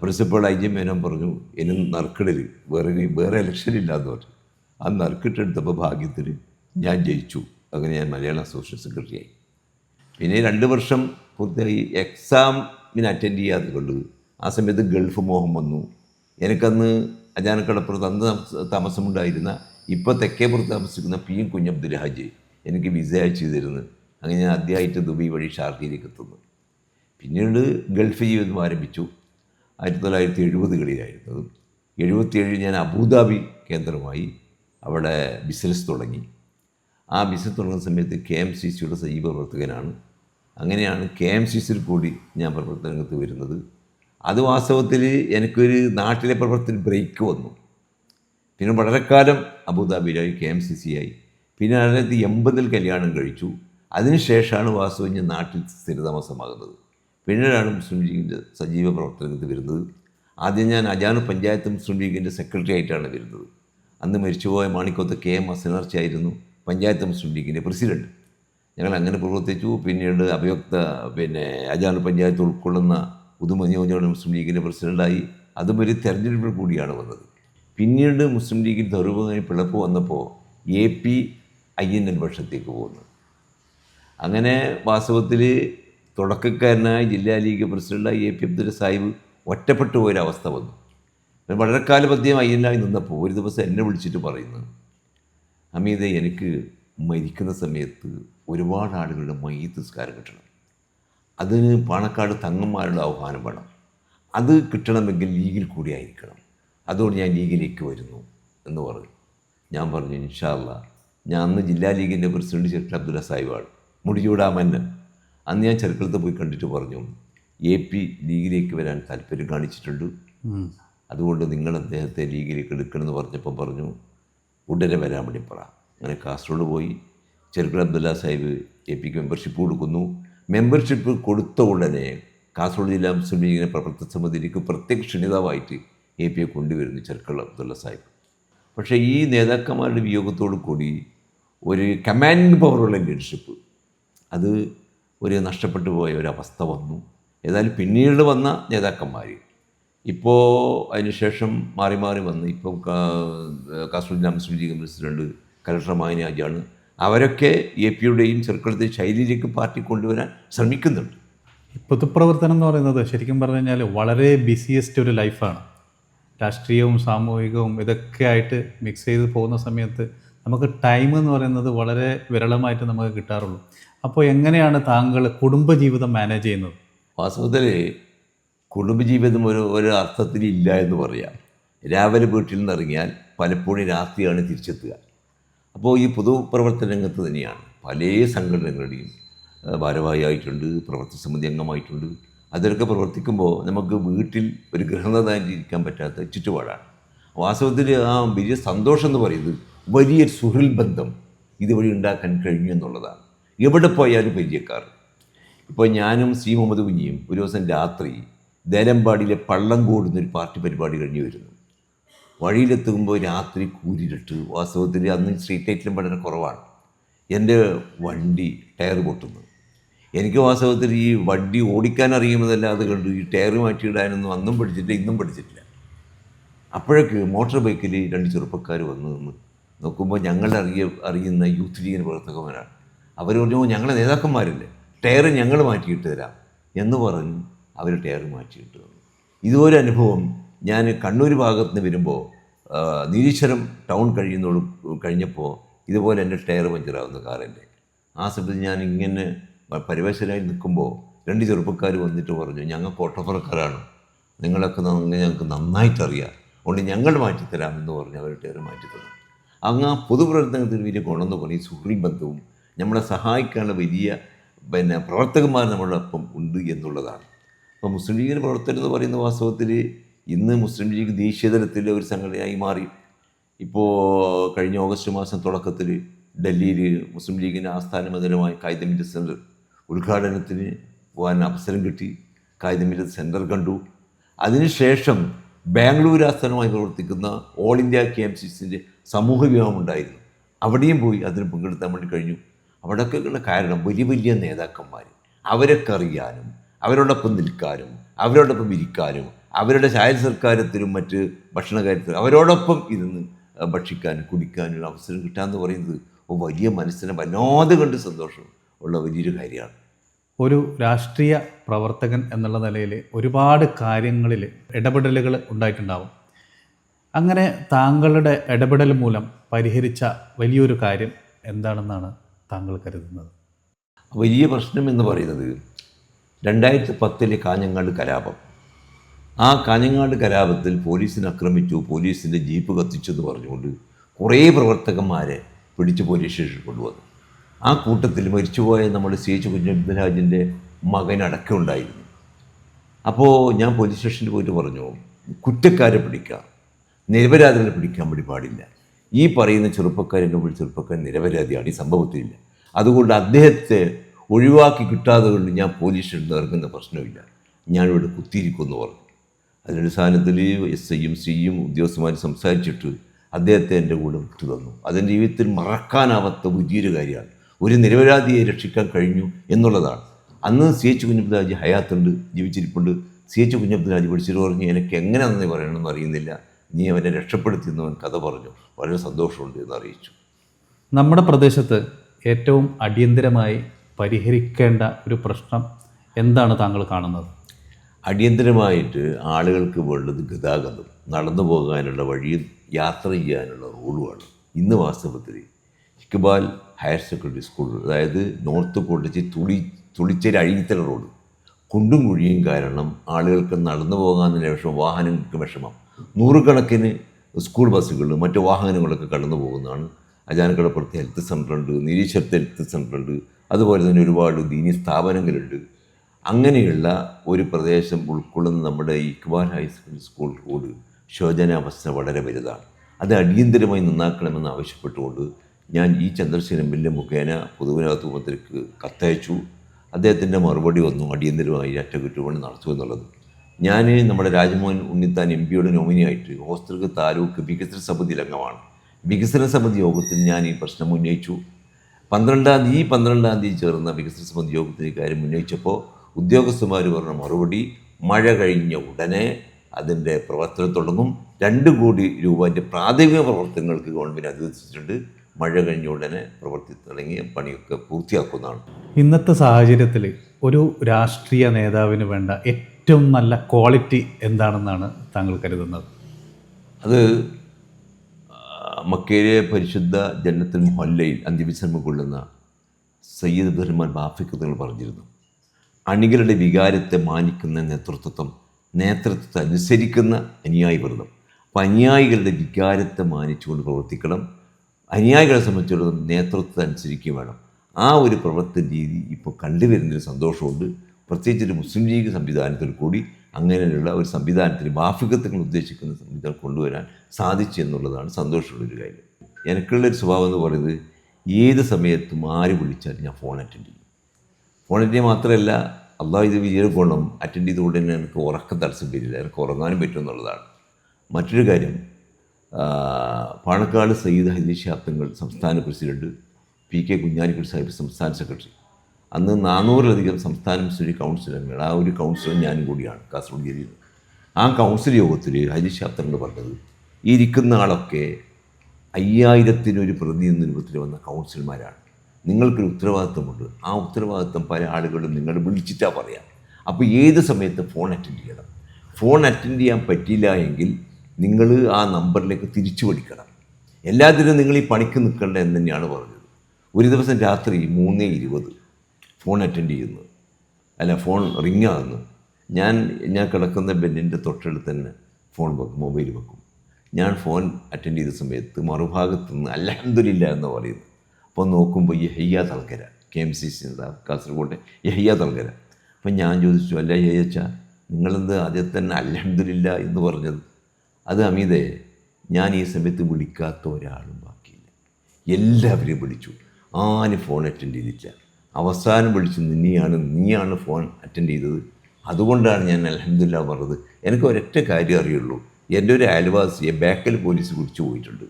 പ്രിൻസിപ്പൾ ഐ ജി മേനോൻ പറഞ്ഞു ഇനി നറുക്കിടൽ വേറെ വേറെ ഇലക്ഷൻ ഇല്ലാന്ന് പറഞ്ഞു. ആ നറുക്കിട്ടെടുത്തപ്പോൾ ഭാഗ്യത്തിൽ ഞാൻ ജയിച്ചു. അങ്ങനെ ഞാൻ മലയാളം സോഷ്യൽ സെക്രട്ടറിയായി പിന്നെ രണ്ട് വർഷം പൂർത്തിയായി. എക്സാമിന് അറ്റൻഡ് ചെയ്യാതെ കൊണ്ട് ആ സമയത്ത് ഗൾഫ് മോഹം വന്നു. എനിക്കന്ന് അജാനക്കടപ്പുറത്ത് അന്ന് താമസ- താമസമുണ്ടായിരുന്ന ഇപ്പോൾ തെക്കേപ്പുറത്ത് താമസിക്കുന്ന പി കുഞ്ഞബ്ദുൽ ഹാജി എനിക്ക് വിസ അയച്ചു തരുന്നു. അങ്ങനെ ഞാൻ ആദ്യമായിട്ട് ദുബൈ വഴി ഷാർജയിലേക്ക് എത്തുന്നു. പിന്നീട് ഗൾഫ് ജീവിതം ആരംഭിച്ചു. ആയിരത്തി തൊള്ളായിരത്തി എഴുപതുകളിലായിരുന്നു എഴുപത്തിയേഴ് ഞാൻ അബുദാബി കേന്ദ്രമായി അവിടെ ബിസിനസ് തുടങ്ങി. ആ ബിസിനസ് തുടങ്ങുന്ന സമയത്ത് കെ എം സി സിയുടെ സജീവ പ്രവർത്തകനാണ്. അങ്ങനെയാണ് കെ എം സി സിയിൽ കൂടി ഞാൻ പ്രവർത്തന രംഗത്ത് വരുന്നത്. അത് വാസ്തവത്തിൽ എനിക്കൊരു നാട്ടിലെ പ്രവർത്തന ബ്രേക്ക് വന്നു. പിന്നെ വളരെക്കാലം കാലം അബുദാബിയിലായി കെ എം സി സി ആയി. പിന്നെ ആയിരത്തി എൺപതിൽ കല്യാണം കഴിച്ചു. അതിനുശേഷമാണ് വാസുവിന്റെ നാട്ടിൽ സ്ഥിരതാമസമാകുന്നത്. പിന്നീടാണ് മുസ്ലിം ലീഗിന്റെ സജീവ പ്രവർത്തനത്തിൽ വരുന്നത്. ആദ്യം ഞാൻ അജാനു പഞ്ചായത്ത് മുസ്ലിം ലീഗിന്റെ സെക്രട്ടറി ആയിട്ടാണ് വരുന്നത്. അന്ന് മരിച്ചുപോയ മാണിക്കോത്ത് കെ എം അസനർച്ചയായിരുന്നു പഞ്ചായത്ത് മുസ്ലിം ലീഗിന്റെ പ്രസിഡന്റ് ഞങ്ങൾ അങ്ങനെ പ്രവർത്തിച്ചു. പിന്നീട് അഭിയുക്ത പിന്നെ അജാനു പഞ്ചായത്ത് ഉൾക്കൊള്ളുന്ന ഉദുമ മുസ്ലിം ലീഗിന്റെ പ്രസിഡന്റായി അതും ഒരു തെരഞ്ഞെടുപ്പിൽ കൂടിയാണ് വന്നത്. പിന്നീട് മുസ്ലിം ലീഗിൽ ദൗർഭമായി പിളപ്പ് വന്നപ്പോൾ A P I N N പക്ഷത്തേക്ക് പോകുന്നു അങ്ങനെ വാസ്തവത്തിൽ തുടക്കക്കാരനായ ജില്ലാ ലീഗ് പ്രസിഡന്റായി എ പി അബ്ദുൽ സാഹിബ് ഒറ്റപ്പെട്ടു പോയൊരവസ്ഥ വന്നു. വളരെ കാലപദ്യം ഐ ആയി നിന്നപ്പോൾ ഒരു ദിവസം എന്നെ വിളിച്ചിട്ട് പറയുന്നു അമീത എനിക്ക് മരിക്കുന്ന സമയത്ത് ഒരുപാട് ആളുകളുടെ മയ്യത്ത് സ്കാരം കിട്ടണം. അതിന് പാണക്കാട് തങ്ങന്മാരുടെ ആഹ്വാനം വേണം. അത് കിട്ടണമെങ്കിൽ ലീഗിൽ കൂടി ആയിരിക്കണം. അതുകൊണ്ട് ഞാൻ ലീഗിലേക്ക് വരുന്നു എന്ന് പറഞ്ഞു. ഞാൻ പറഞ്ഞു ഇൻഷാല്ല ഞാൻ അന്ന് ജില്ലാ ലീഗിന്റെ പ്രസിഡന്റ് ചെറുക്കൽ അബ്ദുല്ല സാഹിബാണ്. മുടിചൂടാമന്നൻ അന്ന് ഞാൻ ചെറുക്കളത്ത് പോയി കണ്ടിട്ട് പറഞ്ഞു എ പി ലീഗിലേക്ക് വരാൻ താല്പര്യം കാണിച്ചിട്ടുണ്ട്. അതുകൊണ്ട് നിങ്ങൾ അദ്ദേഹത്തെ ലീഗിലേക്ക് എടുക്കണമെന്ന് പറഞ്ഞപ്പോൾ പറഞ്ഞു ഉടനെ വരാൻ വേണ്ടി പറ. അങ്ങനെ കാസർഗോഡ് പോയി. ചെറുക്കൽ അബ്ദുല്ല സാഹിബ് എ പിക്ക് മെമ്പർഷിപ്പ് കൊടുക്കുന്നു. മെമ്പർഷിപ്പ് കൊടുത്ത ഉടനെ കാസർഗോഡ് ജില്ലാ മുസ്ലിം ലീഗിനെ പ്രവർത്തന സമിതിയിലേക്ക് പ്രത്യേക ക്ഷണിതാവായിട്ട് എ പിയെ കൊണ്ടുവരുന്നു ചെറുക്കൽ അബ്ദുള്ള സാഹിബ്. പക്ഷേ ഈ നേതാക്കന്മാരുടെ വിയോഗത്തോടു കൂടി ഒരു കമാൻഡിങ് പവറുള്ള ലീഡർഷിപ്പ് അത് ഒരു നഷ്ടപ്പെട്ടു പോയ ഒരവസ്ഥ വന്നു. ഏതായാലും പിന്നീട് വന്ന നേതാക്കന്മാർ ഇപ്പോൾ അതിനുശേഷം മാറി മാറി വന്ന് ഇപ്പോൾ കാസർഗോഡ് ലീഗ് പ്രസിഡന്റ് കലക്ടർ മാനിയാജാണ് അവരൊക്കെ എ പിയുടെയും ചെറുക്കളത്തെ ശൈലിയിലേക്ക് പാർട്ടി കൊണ്ടുവരാൻ ശ്രമിക്കുന്നുണ്ട്. പൊതുപ്രവർത്തനം എന്ന് പറയുന്നത് ശരിക്കും പറഞ്ഞു കഴിഞ്ഞാൽ വളരെ ബിസിയസ്റ്റ് ഒരു ലൈഫാണ് രാഷ്ട്രീയവും സാമൂഹികവും ഇതൊക്കെ ആയിട്ട് മിക്സ് ചെയ്ത് പോകുന്ന സമയത്ത് നമുക്ക് ടൈം എന്ന് പറയുന്നത് വളരെ വിരളമായിട്ട് നമുക്ക് കിട്ടാറുള്ളൂ. അപ്പോൾ എങ്ങനെയാണ് താങ്കൾ കുടുംബജീവിതം മാനേജ് ചെയ്യുന്നത്? വാസ്തവത്തിൽ കുടുംബജീവിതം ഒരു ഒരു അർത്ഥത്തിൽ ഇല്ല എന്ന് പറയാം. രാവിലെ വീട്ടിൽ നിന്ന് ഇറങ്ങിയാൽ പലപ്പോഴും രാത്രിയാണ് തിരിച്ചെത്തുക. അപ്പോൾ ഈ പൊതുപ്രവർത്തന രംഗത്ത് തന്നെയാണ്. പല സംഘടനകളുടെയും ഭാരവാഹിയായിട്ടുണ്ട് പ്രവർത്തന സമിതി അംഗമായിട്ടുണ്ട്. അതിലൊക്കെ പ്രവർത്തിക്കുമ്പോൾ നമുക്ക് വീട്ടിൽ ഒരു ഗൃഹനാഥായിരിക്കാൻ പറ്റാത്ത ചുറ്റുപാടാണ്. വാസ്തവത്തിൽ ആ വലിയ സന്തോഷം എന്ന് പറയുന്നത് വലിയൊരു സുഹൃൽ ബന്ധം ഇതുവഴി ഉണ്ടാക്കാൻ കഴിഞ്ഞു എന്നുള്ളതാണ്. എവിടെ പോയാലും പരിചയക്കാർ. ഇപ്പോൾ ഞാനും സി മുഹമ്മദ് കുഞ്ഞിയും ഒരു ദിവസം രാത്രി ദേലമ്പാടിയിലെ പള്ളം കൂടുന്നൊരു പാർട്ടി പരിപാടി കഴിഞ്ഞ് വരുന്നു. വഴിയിലെത്തുമ്പോൾ രാത്രി കൂരിട്ട് വാസ്തവത്തിൽ അന്ന് സ്ട്രീറ്റ് ലൈറ്റിലും വളരെ കുറവാണ്. എന്റെ വണ്ടി ടയർ പൊട്ടുന്നു. എനിക്ക് വാസ്തവത്തിൽ ഈ വണ്ടി ഓടിക്കാൻ അറിയുന്നതല്ലാതെ കണ്ടു. ഈ ടയർ മാറ്റിയിടാനൊന്നും അന്നും പഠിച്ചിട്ടില്ല ഇന്നും പഠിച്ചിട്ടില്ല. അപ്പോഴേക്ക് മോട്ടോർ ബൈക്കിൽ രണ്ട് ചെറുപ്പക്കാർ വന്ന് നിന്ന് നോക്കുമ്പോൾ ഞങ്ങൾ അറിയ അറിയുന്ന യൂത്ത് ലീഗിന് പ്രവർത്തകന്മാരാണ്. അവർ പറഞ്ഞു ഞങ്ങളെ നേതാക്കന്മാരല്ലേ? ടയർ ഞങ്ങൾ മാറ്റിയിട്ട് തരാം എന്ന് പറഞ്ഞ് അവർ ടയർ മാറ്റിയിട്ട് തന്നു ഇതുപോലെ അനുഭവം ഞാൻ കണ്ണൂർ ഭാഗത്ത് നിന്ന് വരുമ്പോൾ നീരീശ്വരം ടൗൺ കഴിയുന്നോട് കഴിഞ്ഞപ്പോൾ ഇതുപോലെ എന്റെ ടയർ പഞ്ചറാവുന്ന കാറിന്റെ. ആ സമയത്ത് ഞാൻ ഇങ്ങനെ പരിവേശനായി നിൽക്കുമ്പോൾ രണ്ട് ചെറുപ്പക്കാർ വന്നിട്ട് പറഞ്ഞു ഞങ്ങൾക്ക് ഓട്ടോപ്പുറക്കാരാണ്. നിങ്ങളൊക്കെ ഞങ്ങൾക്ക് നന്നായിട്ടറിയാം. അതുകൊണ്ട് ഞങ്ങൾ മാറ്റിത്തരാമെന്ന് പറഞ്ഞ് അവർ ടയർ മാറ്റിത്തന്നു. അങ്ങ് ആ പൊതുപ്രവർത്തനത്തിന് വലിയ ഗുണമെന്ന് പറഞ്ഞ് ഈ ബന്ധവും നമ്മളെ സഹായിക്കാനുള്ള വലിയ പിന്നെ പ്രവർത്തകന്മാർ നമ്മളോടൊപ്പം ഉണ്ട് എന്നുള്ളതാണ്. അപ്പോൾ മുസ്ലിം ലീഗിന്റെ പ്രവർത്തനം എന്ന് പറയുന്ന വാസ്തവത്തിൽ ഇന്ന് മുസ്ലിം ലീഗ് ദേശീയതലത്തിലെ ഒരു സംഘടനയായി മാറി. ഇപ്പോൾ കഴിഞ്ഞ ഓഗസ്റ്റ് മാസം തുടക്കത്തിൽ ഡൽഹിയിൽ മുസ്ലിം ലീഗിന്റെ ആസ്ഥാന മന്ദിരമായ കായികമിന്റെ സെന്റർ ഉദ്ഘാടനത്തിന് പോകാൻ അവസരം കിട്ടി. കായികമില്ല സെന്റർ കണ്ടു. അതിനുശേഷം ബാംഗ്ലൂർ ആസ്ഥാനമായി പ്രവർത്തിക്കുന്ന all India K M C സിന്റെ സമൂഹ വിവാഹം ഉണ്ടായിരുന്നു. അവിടെയും പോയി അതിന് പങ്കെടുത്താൻ വേണ്ടി കഴിഞ്ഞു. അവിടെയൊക്കെയുള്ള കാരണം വലിയ വലിയ നേതാക്കന്മാർ അവരൊക്കെ അറിയാനും അവരോടൊപ്പം നിൽക്കാനും അവരോടൊപ്പം ഇരിക്കാനും അവരുടെ ചായ സർക്കാരത്തിലും മറ്റ് ഭക്ഷണ കാര്യത്തിലും അവരോടൊപ്പം ഇരുന്ന് ഭക്ഷിക്കാനും കുടിക്കാനും അവസരം കിട്ടാന്ന് പറയുന്നത് ഒരു വലിയ മനസ്സിനെ വല്ലാതെ കണ്ട് സന്തോഷം ഉള്ള വലിയൊരു കാര്യമാണ്. ഒരു രാഷ്ട്രീയ പ്രവർത്തകൻ എന്നുള്ള നിലയിൽ ഒരുപാട് കാര്യങ്ങളിൽ ഇടപെടലുകൾ ഉണ്ടായിട്ടുണ്ടാവും. അങ്ങനെ താങ്കളുടെ ഇടപെടൽ മൂലം പരിഹരിച്ച വലിയൊരു കാര്യം എന്താണെന്നാണ് താങ്കൾ കരുതുന്നത്? വലിയ പ്രശ്നം എന്ന് പറയുന്നത് രണ്ടായിരത്തി പത്തിലെ കാഞ്ഞങ്ങാട് കലാപം. ആ കാഞ്ഞങ്ങാട് കലാപത്തിൽ പോലീസിനെ ആക്രമിച്ചു പോലീസിന്റെ ജീപ്പ് കത്തിച്ചു എന്ന് പറഞ്ഞുകൊണ്ട് കുറേ പ്രവർത്തകന്മാരെ പിടിച്ച് പോലീസ് സ്റ്റേഷനിൽ കൊണ്ടുവന്നു. ആ കൂട്ടത്തിൽ മരിച്ചുപോയ നമ്മുടെ സി എച്ച് മകൻ മകനടക്കം ഉണ്ടായിരുന്നു. അപ്പോൾ ഞാൻ പോലീസ് സ്റ്റേഷനിൽ പോയിട്ട് പറഞ്ഞു കുറ്റക്കാരെ പിടിക്കുക നിരപരാധികളെ പിടിക്കാൻ വേണ്ടി പാടില്ല. ഈ പറയുന്ന ചെറുപ്പക്കാരന്റെ ഉള്ളിൽ ചെറുപ്പക്കാരൻ നിരപരാധിയാണ് ഈ സംഭവത്തിലില്ല. അതുകൊണ്ട് അദ്ദേഹത്തെ ഒഴിവാക്കി കിട്ടാതെ കൊണ്ട് ഞാൻ പോലീസ് സ്റ്റേഷനിൽ ഇറങ്ങുന്ന പ്രശ്നമില്ല. ഞാനിവിടെ കുത്തിയിരിക്കുമെന്ന് പറഞ്ഞു. അതിനടിസ്ഥാനത്തിൽ എസ് ഐയും സിയും ഉദ്യോഗസ്ഥന്മാർ സംസാരിച്ചിട്ട് അദ്ദേഹത്തെ എന്റെ കൂടെ വിട്ടു തന്നു അതെന്റെ ജീവിതത്തിൽ മറക്കാനാവാത്ത വലിയൊരു കാര്യമാണ്. ഒരു നിരപരാധിയെ രക്ഷിക്കാൻ കഴിഞ്ഞു എന്നുള്ളതാണ്. അന്ന് സി എച്ച് കുഞ്ഞബ്ദാജി ഹയാത്തുണ്ട് ജീവിച്ചിരിപ്പുണ്ട്. സി എച്ച് കുഞ്ഞബ്ദാജി വിളിച്ചിട്ട് പറഞ്ഞു എനിക്ക് എങ്ങനെ നന്ദി പറയണമെന്ന് അറിയുന്നില്ല. നീ അവനെ രക്ഷപ്പെടുത്തി എന്നവൻ കഥ പറഞ്ഞു. വളരെ സന്തോഷമുണ്ട് എന്ന് അറിയിച്ചു. നമ്മുടെ പ്രദേശത്ത് ഏറ്റവും അടിയന്തരമായി പരിഹരിക്കേണ്ട ഒരു പ്രശ്നം എന്താണ് താങ്കൾ കാണുന്നത്? അടിയന്തരമായിട്ട് ആളുകൾക്ക് വേണ്ടത് ഗതാഗതം നടന്നു പോകാനുള്ള വഴിയും യാത്ര ചെയ്യാനുള്ള റോഡുമാണ്. ഇന്ന് വാസ്തവത്തിൽ ഇക്ബാൽ ഹയർ സെക്കൻഡറി സ്കൂൾ അതായത് നോർത്ത് കോട്ടച്ചി തുളി തുളിച്ചേരി അഴിത്തല റോഡ്. കുണ്ടും കുഴിയും കാരണം ആളുകൾക്ക് നടന്നു പോകാനുള്ള വിഷമം വാഹനങ്ങൾക്ക് വിഷമം. നൂറുകണക്കിന് സ്കൂൾ ബസ്സുകൾ മറ്റു വാഹനങ്ങളൊക്കെ കടന്നു പോകുന്നതാണ്. അജാനക്കടപ്പുറത്ത് ഹെൽത്ത് സെന്ററുണ്ട് നിരീശ്വരത്ത് ഹെൽത്ത് സെന്ററുണ്ട് അതുപോലെ തന്നെ ഒരുപാട് ദീനി സ്ഥാപനങ്ങളുണ്ട്. അങ്ങനെയുള്ള ഒരു പ്രദേശം ഉൾക്കൊള്ളുന്ന നമ്മുടെ Iqbal high school school road ശോചനാവസ്ഥ വളരെ വലുതാണ്. അത് അടിയന്തരമായി നന്നാക്കണമെന്ന് ആവശ്യപ്പെട്ടുകൊണ്ട് ഞാൻ ഈ ചന്ദ്രശേഖരൻ ബില്ല് മുഖേന പൊതുവിനകത്ത് മന്ത്രിക്ക് കത്തയച്ചു. അദ്ദേഹത്തിന്റെ മറുപടി വന്നു. അടിയന്തരമായി അറ്റകുറ്റപ്പണി നടത്തുമെന്നുള്ളത് ഞാൻ നമ്മുടെ രാജ്മോഹൻ ഉണ്ണിത്താൻ എം പിയുടെ നോമിനിയായിട്ട് ഹോസ്തൃക താലൂക്ക് വികസന സമിതി അംഗമാണ്. വികസന സമിതി യോഗത്തിൽ ഞാൻ ഈ പ്രശ്നം ഉന്നയിച്ചു. പന്ത്രണ്ടാം തീയതി ഈ പന്ത്രണ്ടാം തീയതി ചേർന്ന വികസന സമിതി യോഗത്തിൽ കാര്യം ഉന്നയിച്ചപ്പോൾ ഉദ്യോഗസ്ഥന്മാർ പറഞ്ഞ മറുപടി മഴ കഴിഞ്ഞ ഉടനെ അതിന്റെ പ്രവർത്തനം തുടങ്ങും. രണ്ട് കോടി രൂപന്റെ പ്രാഥമിക പ്രവർത്തനങ്ങൾക്ക് ഗവൺമെന്റ് അനുവദിച്ചിട്ടുണ്ട്. മഴ കഴിഞ്ഞ ഉടനെ പ്രവർത്തി തുടങ്ങിയ പണിയൊക്കെ പൂർത്തിയാക്കുന്നതാണ്. ഇന്നത്തെ സാഹചര്യത്തിൽ ഒരു രാഷ്ട്രീയ നേതാവിന് വേണ്ട ഏറ്റവും നല്ല ക്വാളിറ്റി എന്താണെന്നാണ് താങ്കൾ കരുതുന്നത്? അത് ആ, പരിശുദ്ധ ജന്നത്തിൽ മൊല്ലയിൽ അന്ത്യവിശ്രമം കൊള്ളുന്ന സയ്യിദ് ബഹ്മാൻ ബാഫിക്ക് നിങ്ങൾ പറഞ്ഞിരുന്നു. അണികളുടെ വികാരത്തെ മാനിക്കുന്ന നേതൃത്വം നേതൃത്വത്തെ അനുസരിക്കുന്ന അനുയായി വ്രതം അപ്പം അനുയായികളുടെ വികാരത്തെ മാനിച്ചുകൊണ്ട് പ്രവർത്തിക്കണം. അനുയായികളെ സംബന്ധിച്ചിടത്തോളം നേതൃത്വം അനുസരിക്കുകയും വേണം. ആ ഒരു പ്രവർത്തന രീതി ഇപ്പോൾ കണ്ടുവരുന്നൊരു സന്തോഷമുണ്ട്. പ്രത്യേകിച്ച് ഒരു മുസ്ലിം ലീഗ് സംവിധാനത്തിൽ കൂടി അങ്ങനെയുള്ള ഒരു സംവിധാനത്തിൽ ബാഫികത്വങ്ങൾ ഉദ്ദേശിക്കുന്ന സംവിധാനം കൊണ്ടുവരാൻ സാധിച്ചു എന്നുള്ളതാണ് സന്തോഷമുള്ളൊരു കാര്യം. എനിക്കുള്ളൊരു സ്വഭാവം എന്ന് പറയുന്നത് ഏത് സമയത്തും ആര് വിളിച്ചാലും ഞാൻ ഫോൺ അറ്റൻഡ് ചെയ്യും. ഫോൺ അറ്റൻഡ് മാത്രമല്ല അള്ളാഹ് ഇത് വലിയൊരു ഗുണം അറ്റൻഡ് ചെയ്തുകൊണ്ട് തന്നെ എനിക്ക് ഉറക്കം തടസ്സം വരില്ല എനിക്ക് ഉറങ്ങാനും പറ്റും എന്നുള്ളതാണ്. മറ്റൊരു കാര്യം പാണക്കാട് സയ്യിദ് ഹദീഷ് അത്തങ്ങൾ സംസ്ഥാന president P K Kunhalikutty Sahib സംസ്ഥാന സെക്രട്ടറി. അന്ന് നാനൂറിലധികം സംസ്ഥാന മിസ്റ്റി കൗൺസിൽ ആ ഒരു കൗൺസിലർ ഞാനും കൂടിയാണ് കാസർഗോഡ് ജില്ലയിൽ. ആ കൗൺസിൽ യോഗത്തിൽ ഹദീഷ് അത്തങ്ങൾ പറഞ്ഞത് ഈ ഇരിക്കുന്ന ആളൊക്കെ അയ്യായിരത്തിനൊരു പ്രതി എന്ന രൂപത്തിൽ വന്ന കൗൺസിലർമാരാണ്. നിങ്ങൾക്കൊരു ഉത്തരവാദിത്വമുണ്ട് ആ ഉത്തരവാദിത്വം പല ആളുകളും നിങ്ങൾ വിളിച്ചിട്ടാ പറയാം. അപ്പോൾ ഏത് സമയത്ത് ഫോൺ അറ്റൻഡ് ചെയ്യണം? ഫോൺ അറ്റൻഡ് ചെയ്യാൻ പറ്റിയില്ല എങ്കിൽ നിങ്ങൾ ആ നമ്പറിലേക്ക് തിരിച്ചു വിളിക്കണം എല്ലാത്തിനും നിങ്ങൾ ഈ പണിക്ക് നിൽക്കേണ്ട എന്ന് തന്നെയാണ് പറഞ്ഞത്. ഒരു ദിവസം രാത്രി മൂന്ന് ഇരുപത് ഫോൺ അറ്റൻഡ് ചെയ്യുന്നു. അല്ല ഫോൺ റിങ് ആകുന്നു ഞാൻ ഞാൻ കിടക്കുന്ന ബെഡിന്റെ തൊട്ടടുത്ത് തന്നെ ഫോൺ വെക്കും മൊബൈൽ വെക്കും. ഞാൻ ഫോൺ അറ്റൻഡ് ചെയ്ത സമയത്ത് മറുഭാഗത്ത് നിന്ന് അലഹമില്ല എന്ന് പറയുന്നു. അപ്പോൾ നോക്കുമ്പോൾ Yahya Thalkara K M C C Kasaragod Yahya Thalkara അപ്പം ഞാൻ ചോദിച്ചു അല്ല യഹയ്യച്ച നിങ്ങളെന്ത് ആദ്യം തന്നെ എന്ന് പറഞ്ഞത്? അത് അമിതേ ഞാൻ ഈ സമയത്ത് വിളിക്കാത്ത ഒരാളും ബാക്കിയില്ല. എല്ലാവരെയും വിളിച്ചു. ആരും ഫോൺ അറ്റൻഡ് ചെയ്തില്ല. അവസാനം വിളിച്ചു നീയാണ് നീയാണ് ഫോൺ അറ്റൻഡ് ചെയ്തത്. അതുകൊണ്ടാണ് ഞാൻ അലഹമില്ല പറഞ്ഞത്. എനിക്ക് ഒരൊറ്റ കാര്യം അറിയുള്ളൂ. എന്റെ ഒരു അയൽവാസിയെ ബാക്കൽ പോലീസ് പിടിച്ചു പോയിട്ടുണ്ട്.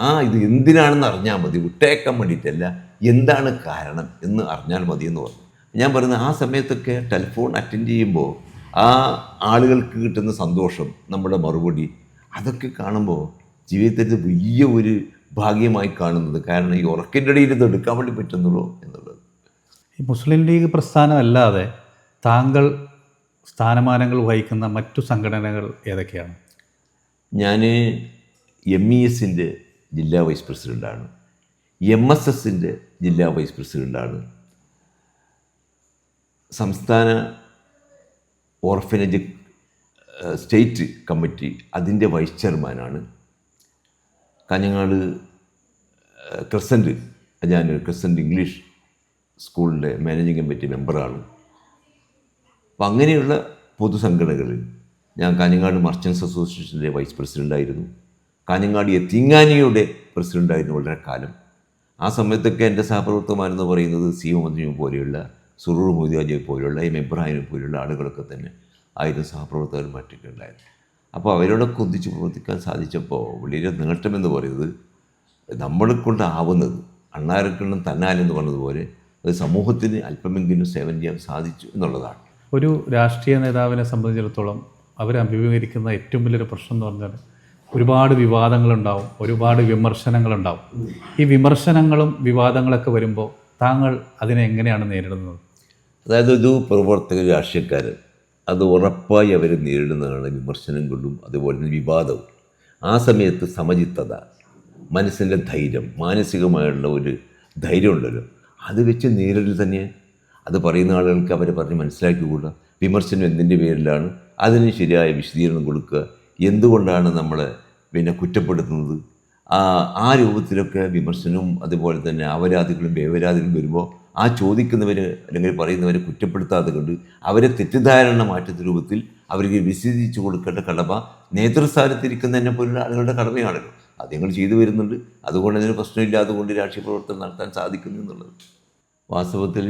ആ ഇത് എന്തിനാണെന്ന് അറിഞ്ഞാൽ മതി. വിട്ടേക്കാൻ വേണ്ടിയിട്ടല്ല. എന്താണ് കാരണം എന്ന് അറിഞ്ഞാൽ മതി എന്ന് പറഞ്ഞു. ഞാൻ പറയുന്നത് ആ സമയത്തൊക്കെ ടെലിഫോൺ അറ്റൻഡ് ചെയ്യുമ്പോൾ ആ ആളുകൾക്ക് കിട്ടുന്ന സന്തോഷം നമ്മുടെ മറുപടി അതൊക്കെ കാണുമ്പോൾ ജീവിതത്തിൽ വലിയ ഒരു ഭാഗ്യമായി കാണുന്നത്. കാരണം ഈ ഉറക്കിന്റെ ഇടയിൽ ഇത് എടുക്കാൻ വേണ്ടി പറ്റുന്നുള്ളൂ എന്നുള്ളത്. ഈ മുസ്ലിം ലീഗ് പ്രസ്ഥാനമല്ലാതെ താങ്കൾ സ്ഥാനമാനങ്ങൾ വഹിക്കുന്ന മറ്റു സംഘടനകൾ ഏതൊക്കെയാണ്? ഞാൻ എം ഇ എസിന്റെ ജില്ലാ വൈസ് പ്രസിഡന്റാണ് എം എസ് എസിന്റെ ജില്ലാ വൈസ് പ്രസിഡന്റാണ് സംസ്ഥാന ഓർഫനേജ് സ്റ്റേറ്റ് കമ്മിറ്റി അതിന്റെ വൈസ് ചെയർമാനാണ്. കാഞ്ഞങ്ങാട് ക്രിസന്റ് ഞാൻ ക്രിസന്റ് ഇംഗ്ലീഷ് സ്കൂളിന്റെ മാനേജിങ് കമ്മിറ്റി മെമ്പറാണ്. അപ്പം അങ്ങനെയുള്ള പൊതുസംഘടനകളിൽ ഞാൻ കാഞ്ഞങ്ങാട് മർച്ചൻസ് അസോസിയേഷന്റെ വൈസ് പ്രസിഡന്റായിരുന്നു. കാഞ്ഞങ്ങാട് എത്തിങ്ങാനിയുടെ പ്രസിഡന്റായിരുന്നു വളരെ കാലം. ആ സമയത്തൊക്കെ എന്റെ സഹപ്രവർത്തകമാരെന്ന് പറയുന്നത് സി മുഹമ്മദ് പോലെയുള്ള സുറൂർ മൊയ്താജിയെ പോലെയുള്ള എം ഇബ്രാഹിമിനെ പോലെയുള്ള ആളുകളൊക്കെ തന്നെ ആയിരുന്നു സഹപ്രവർത്തകർ മറ്റൊക്കെ ഉണ്ടായിരുന്നു. അപ്പോൾ അവരോടൊക്കെ ഒന്നിച്ച് പ്രവർത്തിക്കാൻ സാധിച്ചപ്പോൾ വലിയ നേട്ടമെന്ന് പറയുന്നത് നമ്മളെ കൊണ്ടാവുന്നത് അണ്ണാരക്കണ്ണം തന്നാലെന്ന് പറഞ്ഞതുപോലെ അത് സമൂഹത്തിന് അല്പമെങ്കിലും സേവനം ചെയ്യാൻ സാധിച്ചു എന്നുള്ളതാണ്. ഒരു രാഷ്ട്രീയ നേതാവിനെ സംബന്ധിച്ചിടത്തോളം അവർ അഭിമുഖീകരിക്കുന്ന ഏറ്റവും വലിയൊരു പ്രശ്നം എന്ന് പറഞ്ഞാൽ ഒരുപാട് വിവാദങ്ങളുണ്ടാവും ഒരുപാട് വിമർശനങ്ങളുണ്ടാവും. ഈ വിമർശനങ്ങളും വിവാദങ്ങളൊക്കെ വരുമ്പോൾ താങ്കൾ അതിനെ എങ്ങനെയാണ് നേരിടുന്നത്? അതായത് ഒരു പ്രവർത്തക രാഷ്ട്രീയക്കാരൻ അത് ഉറപ്പായി അവർ നേരിടുന്നതാണ് വിമർശനം കൊണ്ടും അതുപോലെ തന്നെ വിവാദവും. ആ സമയത്ത് സമചിത്തത മനസ്സിന്റെ ധൈര്യം മാനസികമായുള്ള ഒരു ധൈര്യം ഉണ്ടല്ലോ. അത് വെച്ച് നേരിടൽ തന്നെ. അത് പറയുന്ന ആളുകൾക്ക് അവരെ പറഞ്ഞ് മനസ്സിലാക്കിക്കൂടുക വിമർശനം എന്തിന്റെ പേരിലാണ്? അതിന് ശരിയായ വിശദീകരണം കൊടുക്കുക. എന്തുകൊണ്ടാണ് നമ്മൾ പിന്നെ കുറ്റപ്പെടുത്തുന്നത്? ആ രൂപത്തിലൊക്കെ വിമർശനവും അതുപോലെ തന്നെ അവരാധികളും വേവരാധികളും വരുമ്പോൾ ആ ചോദിക്കുന്നവർ അല്ലെങ്കിൽ പറയുന്നവരെ കുറ്റപ്പെടുത്താതെ കൊണ്ട് അവരെ തെറ്റിദ്ധാരണ മാറ്റുന്ന രൂപത്തിൽ അവർക്ക് വിശദീകരിച്ചു കൊടുക്കേണ്ട കടമ നേതൃസ്ഥാനത്തിരിക്കുന്ന എന്നെ പോലുള്ള ആളുകളുടെ കടമയാണല്ലോ. അത് ഞങ്ങൾ ചെയ്തു വരുന്നുണ്ട്. അതുകൊണ്ട് അതിന് പ്രശ്നമില്ലാതെ കൊണ്ട് രാഷ്ട്രീയ പ്രവർത്തനം നടത്താൻ സാധിക്കുന്നു എന്നുള്ളത്. വാസ്തവത്തിൽ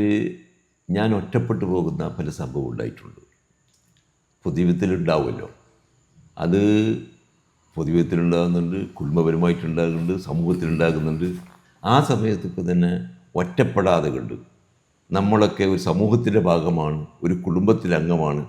ഞാൻ ഒറ്റപ്പെട്ടു പോകുന്ന പല സംഭവം ഉണ്ടായിട്ടുണ്ട്. പൊതുജീവിതത്തിലുണ്ടാവുമല്ലോ അത് പൊതുജീവിതത്തിലുണ്ടാകുന്നുണ്ട് കുടുംബപരമായിട്ടുണ്ടാകുന്നുണ്ട് സമൂഹത്തിലുണ്ടാകുന്നുണ്ട്. ആ സമയത്തൊക്കെ തന്നെ ഒറ്റപ്പെടാതെ കണ്ട്. നമ്മളൊക്കെ ഒരു സമൂഹത്തിന്റെ ഭാഗമാണ് ഒരു കുടുംബത്തിലെ അംഗമാണ്.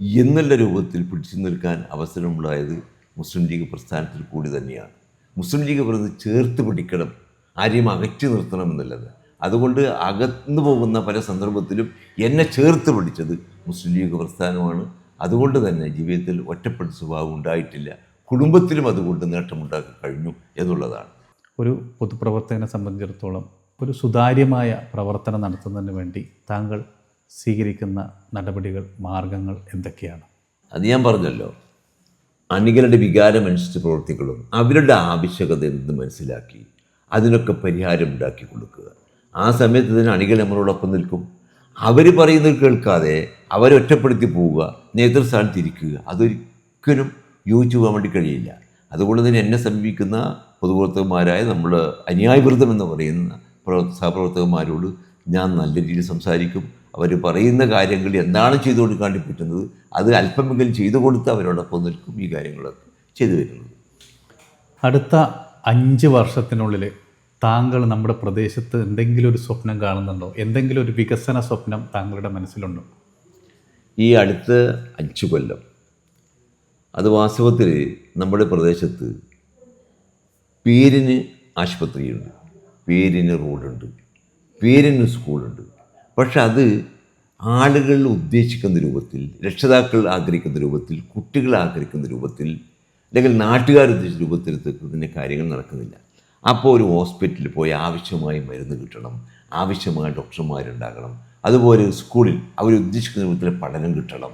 എന്നുള്ള രൂപത്തിൽ പിടിച്ചു നിൽക്കാൻ അവസരമുണ്ടായത് മുസ്ലിം ലീഗ് പ്രസ്ഥാനത്തിൽ കൂടി തന്നെയാണ്. മുസ്ലിം ലീഗ് പറയുന്നത് ചേർത്ത് പിടിക്കണം ആരെയും അകറ്റി നിർത്തണം എന്നുള്ളത്. അതുകൊണ്ട് അകന്നു പോകുന്ന പല സന്ദർഭത്തിലും എന്നെ ചേർത്ത് പിടിച്ചത് മുസ്ലിം ലീഗ് പ്രസ്ഥാനമാണ്. അതുകൊണ്ട് തന്നെ ജീവിതത്തിൽ ഒറ്റപ്പെട്ട സ്വഭാവം ഉണ്ടായിട്ടില്ല. കുടുംബത്തിലും അതുകൊണ്ട് നേട്ടമുണ്ടാക്കി കഴിഞ്ഞു എന്നുള്ളതാണ്. ഒരു പൊതുപ്രവർത്തകനെ സംബന്ധിച്ചിടത്തോളം ഒരു സുതാര്യമായ പ്രവർത്തനം നടത്തുന്നതിന് വേണ്ടി താങ്കൾ സ്വീകരിക്കുന്ന നടപടികൾ മാർഗങ്ങൾ എന്തൊക്കെയാണ്? അത് ഞാൻ പറഞ്ഞല്ലോ. അണികളുടെ വികാരം അനുസരിച്ച് പ്രവർത്തിക്കണം. അവരുടെ ആവശ്യകത എന്ത് മനസ്സിലാക്കി അതിനൊക്കെ പരിഹാരം ഉണ്ടാക്കി കൊടുക്കുക. ആ സമയത്ത് തന്നെ അണികൾ നമ്മളോടൊപ്പം നിൽക്കും. അവർ പറയുന്നത് കേൾക്കാതെ അവരെ ഒറ്റപ്പെടുത്തി പോവുക നേതൃസ്ഥാനത്ത് ഇരിക്കുക അതൊരിക്കലും യോജിച്ചു പോകാൻ വേണ്ടി കഴിയില്ല. അതുകൊണ്ട് തന്നെ എന്നെ സമീപിക്കുന്ന പൊതുപ്രവർത്തകന്മാരായ നമ്മൾ അനുയായവൃതം എന്ന് പറയുന്ന സഹപ്രവർത്തകന്മാരോട് ഞാൻ നല്ല രീതിയിൽ സംസാരിക്കും. അവർ പറയുന്ന കാര്യങ്ങൾ എന്താണ് ചെയ്തു കൊടുക്കാൻ പറ്റുന്നത് അത് അല്പമെങ്കിലും ചെയ്തു കൊടുത്ത് അവരോടൊപ്പം നിൽക്കും ഈ കാര്യങ്ങളൊക്കെ ചെയ്തു വരുന്നത് അടുത്ത അഞ്ച് വർഷത്തിനുള്ളിൽ താങ്കൾ നമ്മുടെ പ്രദേശത്ത് എന്തെങ്കിലും ഒരു സ്വപ്നം കാണുന്നുണ്ടോ? എന്തെങ്കിലും ഒരു വികസന സ്വപ്നം താങ്കളുടെ മനസ്സിലുണ്ടോ? ഈ അടുത്ത അഞ്ച് കൊല്ലം അത് വാസ്തവത്തിൽ നമ്മുടെ പ്രദേശത്ത് പേരിന് ആശുപത്രിയുണ്ട്. പേരിന് റോഡുണ്ട് പേരിന് സ്കൂളുണ്ട്. പക്ഷെ അത് ആളുകൾ ഉദ്ദേശിക്കുന്ന രൂപത്തിൽ രക്ഷിതാക്കൾ ആഗ്രഹിക്കുന്ന രൂപത്തിൽ കുട്ടികൾ ആഗ്രഹിക്കുന്ന രൂപത്തിൽ അല്ലെങ്കിൽ നാട്ടുകാർ ഉദ്ദേശിച്ച രൂപത്തിൽ തന്നെ കാര്യങ്ങൾ നടക്കുന്നില്ല. അപ്പോൾ ഒരു ഹോസ്പിറ്റലിൽ പോയി ആവശ്യമായ മരുന്ന് കിട്ടണം ആവശ്യമായ ഡോക്ടർമാരുണ്ടാകണം അതുപോലെ സ്കൂളിൽ അവരുദ്ദേശിക്കുന്ന രൂപത്തിൽ പഠനം കിട്ടണം.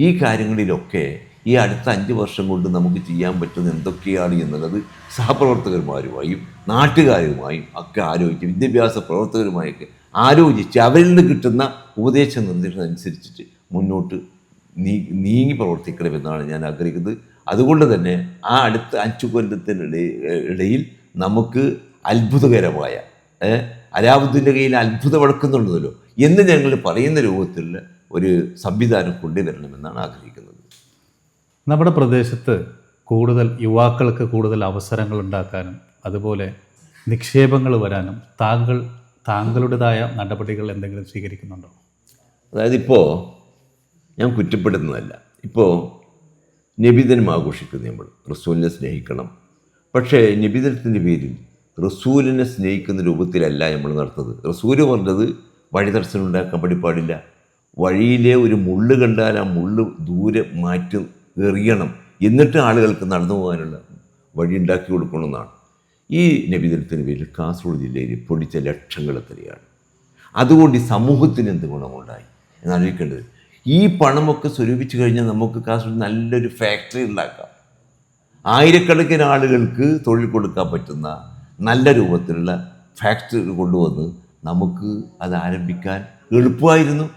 ഈ കാര്യങ്ങളിലൊക്കെ ഈ അടുത്ത അഞ്ച് വർഷം കൊണ്ട് നമുക്ക് ചെയ്യാൻ പറ്റുന്ന എന്തൊക്കെയാണ് എന്നുള്ളത് സഹപ്രവർത്തകരുമാരുമായും നാട്ടുകാരുമായും ഒക്കെ ആലോചിച്ച് വിദ്യാഭ്യാസ പ്രവർത്തകരുമായൊക്കെ ആലോചിച്ച് അവരിൽ നിന്ന് കിട്ടുന്ന ഉപദേശ നിർദ്ദേശം അനുസരിച്ചിട്ട് മുന്നോട്ട് നീ നീങ്ങി പ്രവർത്തിക്കണമെന്നാണ് ഞാൻ ആഗ്രഹിക്കുന്നത്. അതുകൊണ്ട് തന്നെ ആ അടുത്ത അഞ്ചു കൊല്ലത്തിനിടയിൽ ഇടയിൽ നമുക്ക് അത്ഭുതകരമായ അലാബുദ്ദീന്റെ കയ്യിൽ അത്ഭുത വടക്കുന്നുണ്ടല്ലോ എന്ന് ഞങ്ങൾ പറയുന്ന രൂപത്തിലുള്ള ഒരു സംവിധാനം കൊണ്ടുവരണമെന്നാണ് ആഗ്രഹിക്കുന്നത്. നമ്മുടെ പ്രദേശത്ത് കൂടുതൽ യുവാക്കൾക്ക് കൂടുതൽ അവസരങ്ങൾ ഉണ്ടാക്കാനും അതുപോലെ നിക്ഷേപങ്ങൾ വരാനും താങ്കൾ താങ്കളുടേതായ നടപടികൾ എന്തെങ്കിലും സ്വീകരിക്കുന്നുണ്ടോ? അതായത് ഇപ്പോൾ ഞാൻ കുറ്റപ്പെടുന്നതല്ല ഇപ്പോൾ നബിദിനം ആഘോഷിക്കുന്നു നമ്മൾ. റസൂലിനെ സ്നേഹിക്കണം. പക്ഷേ നബിദിനത്തിന്റെ പേരിൽ റസൂലിനെ സ്നേഹിക്കുന്ന രൂപത്തിലല്ല നമ്മൾ നടത്തുന്നത്. റസൂൽ പറഞ്ഞത് വഴി ദർശനം ഉണ്ടാക്കാൻ പഠിപ്പാടില്ല വഴിയിലെ ഒരു മുള്ള് കണ്ടാൽ ആ മുള്ള് ദൂരെ മാറ്റി എറിയണം. എന്നിട്ട് ആളുകൾക്ക് നടന്നു പോകാനുള്ള വഴി ഉണ്ടാക്കി കൊടുക്കണമെന്നാണ് ഈ നബിദിനത്തിന് പേരിൽ കാസർഗോഡ് ജില്ലയിൽ പൊടിച്ച ലക്ഷങ്ങൾ എത്രയാണ് അതുകൊണ്ട് ഈ സമൂഹത്തിന് എന്ത് ഗുണമുണ്ടായി? എന്നാലോചിക്കേണ്ടത് ഈ പണമൊക്കെ സ്വരൂപിച്ചു കഴിഞ്ഞാൽ നമുക്ക് കാസർഗോഡ് നല്ലൊരു ഫാക്ടറി ഉണ്ടാക്കാം. ആയിരക്കണക്കിന് ആളുകൾക്ക് തൊഴിൽ കൊടുക്കാൻ പറ്റുന്ന നല്ല രൂപത്തിലുള്ള ഫാക്ടറി കൊണ്ടുവന്ന് നമുക്ക് അത് ആരംഭിക്കാൻ എളുപ്പമായിരുന്നു.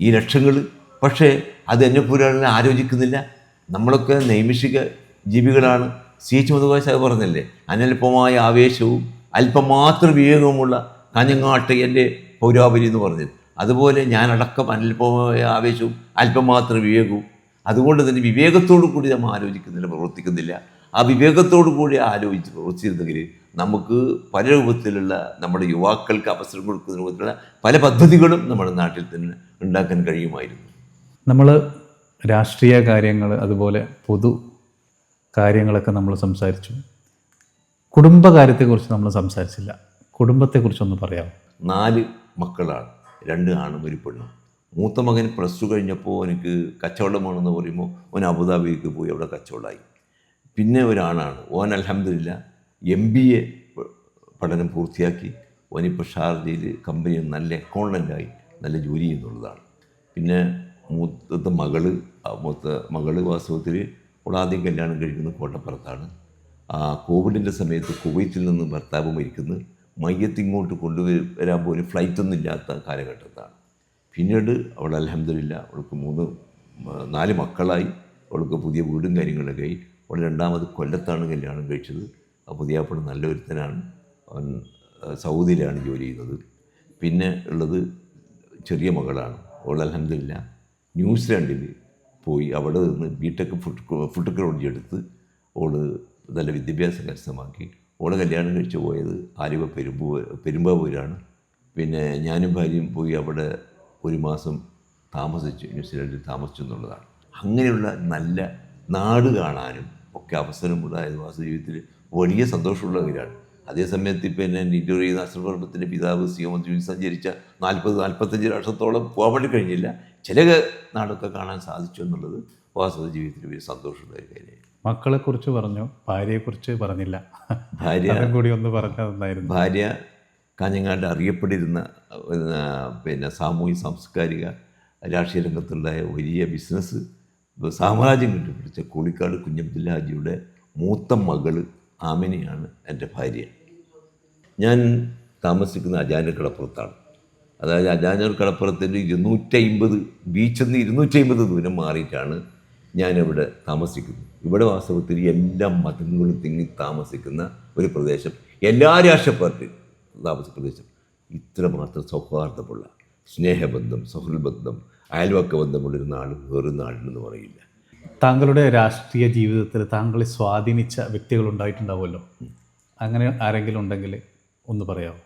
ഈ ലക്ഷങ്ങൾ. പക്ഷേ അത് എന്നെ പോലെ ആലോചിക്കുന്നില്ല. നമ്മളൊക്കെ നൈമിഷിക ജീവികളാണ്. സി എച്ച് മധുവാശ പറഞ്ഞല്ലേ? അനൽപമായ ആവേശവും അല്പമാത്ര വിവേകവുമുള്ള കാഞ്ഞങ്ങാട്ട് എന്റെ പൗരാപരി എന്ന് പറഞ്ഞത് അതുപോലെ ഞാനടക്കം അനൽപമായ ആവേശവും അല്പം മാത്രം വിവേകവും. അതുകൊണ്ട് തന്നെ വിവേകത്തോടു കൂടി നമ്മൾ ആലോചിക്കുന്നില്ല പ്രവർത്തിക്കുന്നില്ല. ആ വിവേകത്തോടു കൂടി ആലോചിച്ച് പ്രവർത്തിച്ചിരുന്നെങ്കിൽ നമുക്ക് പല രൂപത്തിലുള്ള നമ്മുടെ യുവാക്കൾക്ക് അവസരം കൊടുക്കുന്ന രൂപത്തിലുള്ള പല പദ്ധതികളും നമ്മുടെ നാട്ടിൽ തന്നെ ഉണ്ടാക്കാൻ കഴിയുമായിരുന്നു. നമ്മൾ രാഷ്ട്രീയ കാര്യങ്ങൾ അതുപോലെ പൊതു കാര്യങ്ങളൊക്കെ നമ്മൾ സംസാരിച്ചു. കുടുംബകാര്യത്തെക്കുറിച്ച് നമ്മൾ സംസാരിച്ചില്ല. കുടുംബത്തെക്കുറിച്ചൊന്ന് പറയാം നാല് മക്കളാണ്. രണ്ട് ആണും ഒരു പെണ്ണും. മൂത്ത മകൻ പ്ലസ് ടു കഴിഞ്ഞപ്പോൾ എനിക്ക് കച്ചവടമാണെന്ന് പറയുമ്പോൾ ഓൻ അബുദാബിക്ക് പോയി അവിടെ കച്ചവടമായി. പിന്നെ ഒരാണാണ്. ഓൻ അലഹമില്ല എം ബി എ പഠനം പൂർത്തിയാക്കി. ഓനിപ്പോൾ ഷാർജയിൽ കമ്പനിയിൽ നല്ല അക്കൗണ്ടന്റായി നല്ല ജോലി ചെയ്യുന്നുള്ളതാണ്. പിന്നെ മൂത്തത്തെ മകൾ മൂത്ത മകൾ വാസ്തവത്തിൽ അവൾ ആദ്യം കല്യാണം കഴിക്കുന്നത് കോട്ടപ്പുറത്താണ്. ആ കോവിഡിന്റെ സമയത്ത് കുവൈറ്റിൽ നിന്ന് ഭർത്താവ് മരിക്കുന്നു. മയ്യത്ത് ഇങ്ങോട്ട് കൊണ്ടുവരാൻ പോലും ഫ്ലൈറ്റൊന്നും ഇല്ലാത്ത കാലഘട്ടത്താണ്. പിന്നീട് അവൾ അലഹമില്ല അവൾക്ക് മൂന്ന് നാല് മക്കളായി. അവൾക്ക് പുതിയ വീടും കാര്യങ്ങളൊക്കെ ആയി. അവൾ രണ്ടാമത് കൊല്ലത്താണ് കല്യാണം കഴിച്ചത്. ആ പുതിയ പുതിയാപ്പിള നല്ലൊരുത്തനാണ്. അവൻ സൗദിയിലാണ് ജോലി ചെയ്യുന്നത്. പിന്നെ ഉള്ളത് ചെറിയ മകളാണ്. അവൾ അലഹമില്ല ന്യൂസിലാൻഡിൽ പോയി അവിടെ നിന്ന് B tech food food technology എടുത്ത് ഓൾ നല്ല വിദ്യാഭ്യാസം കരസ്ഥമാക്കി. അവളെ കല്യാണം കഴിച്ച് പോയത് ആലുവ പെരുമ്പൂ പെരുമ്പാവൂരാണ്. പിന്നെ ഞാനും ഭാര്യയും പോയി അവിടെ ഒരു മാസം താമസിച്ചു. ന്യൂസിലാൻഡിൽ താമസിച്ചു എന്നുള്ളതാണ്. അങ്ങനെയുള്ള നല്ല നാട് കാണാനും ഒക്കെ അവസരമുണ്ടായത് വാസ ജീവിതത്തിൽ വലിയ സന്തോഷമുള്ള കാര്യമാണ്. അതേസമയത്ത് ഇപ്പം എന്നെ ചെയ്യുന്ന അശ്രവർമ്മത്തിന്റെ പിതാവ് സിയോമത്തിൽ സഞ്ചരിച്ച നാൽപ്പത് നാൽപ്പത്തഞ്ച് വർഷത്തോളം പോകാൻ വേണ്ടി കഴിഞ്ഞില്ല. ചില നാടൊക്കെ കാണാൻ സാധിച്ചു എന്നുള്ളത് വാസ്തവ ജീവിതത്തിൽ വലിയ സന്തോഷമുള്ള ഒരു കാര്യമായി മക്കളെക്കുറിച്ച് പറഞ്ഞു ഭാര്യയെക്കുറിച്ച് പറഞ്ഞില്ല. ഭാര്യ കൂടി ഒന്ന് പറഞ്ഞായിരുന്നു ഭാര്യ കാഞ്ഞങ്ങാട് അറിയപ്പെട്ടിരുന്ന പിന്നെ സാമൂഹ്യ സാംസ്കാരിക രാഷ്ട്രീയ രംഗത്തുണ്ടായ വലിയ ബിസിനസ് സാമ്രാജ്യം കണ്ടുപിടിച്ച കോളിക്കാട് കുഞ്ഞബ്ദുല്ലാജിയുടെ മൂത്ത മകൾ ആമിനയാണ് എന്റെ ഭാര്യ. ഞാൻ താമസിക്കുന്ന അജാനൂർ കടപ്പുറത്താണ്. അതായത് അജാനൂർ കടപ്പുറത്തിന്റെ ഇരുന്നൂറ്റമ്പത് ബീച്ചിൽ നിന്ന് ഇരുന്നൂറ്റമ്പത് ദൂരം മാറിയിട്ടാണ് ഞാനിവിടെ താമസിക്കുന്നത്. ഇവിടെ വാസ്തവത്തിൽ എല്ലാ മതങ്ങളും തിങ്ങി താമസിക്കുന്ന ഒരു പ്രദേശം. എല്ലാ രാഷ്ട്രീയ പാർട്ടി താമസ പ്രദേശം. ഇത്രമാത്രം സൗഹാർദ്ദമുള്ള സ്നേഹബന്ധം സൗഹൃദബന്ധം അയൽവക്ക ബന്ധമുള്ളൊരു നാട് വേറൊരു നാടിനെന്ന് പറയില്ല. താങ്കളുടെ രാഷ്ട്രീയ ജീവിതത്തിൽ താങ്കളെ സ്വാധീനിച്ച വ്യക്തികൾ ഉണ്ടായിട്ടുണ്ടാവുമല്ലോ. അങ്ങനെ ആരെങ്കിലും ഉണ്ടെങ്കിൽ ഒന്ന് പറയാമോ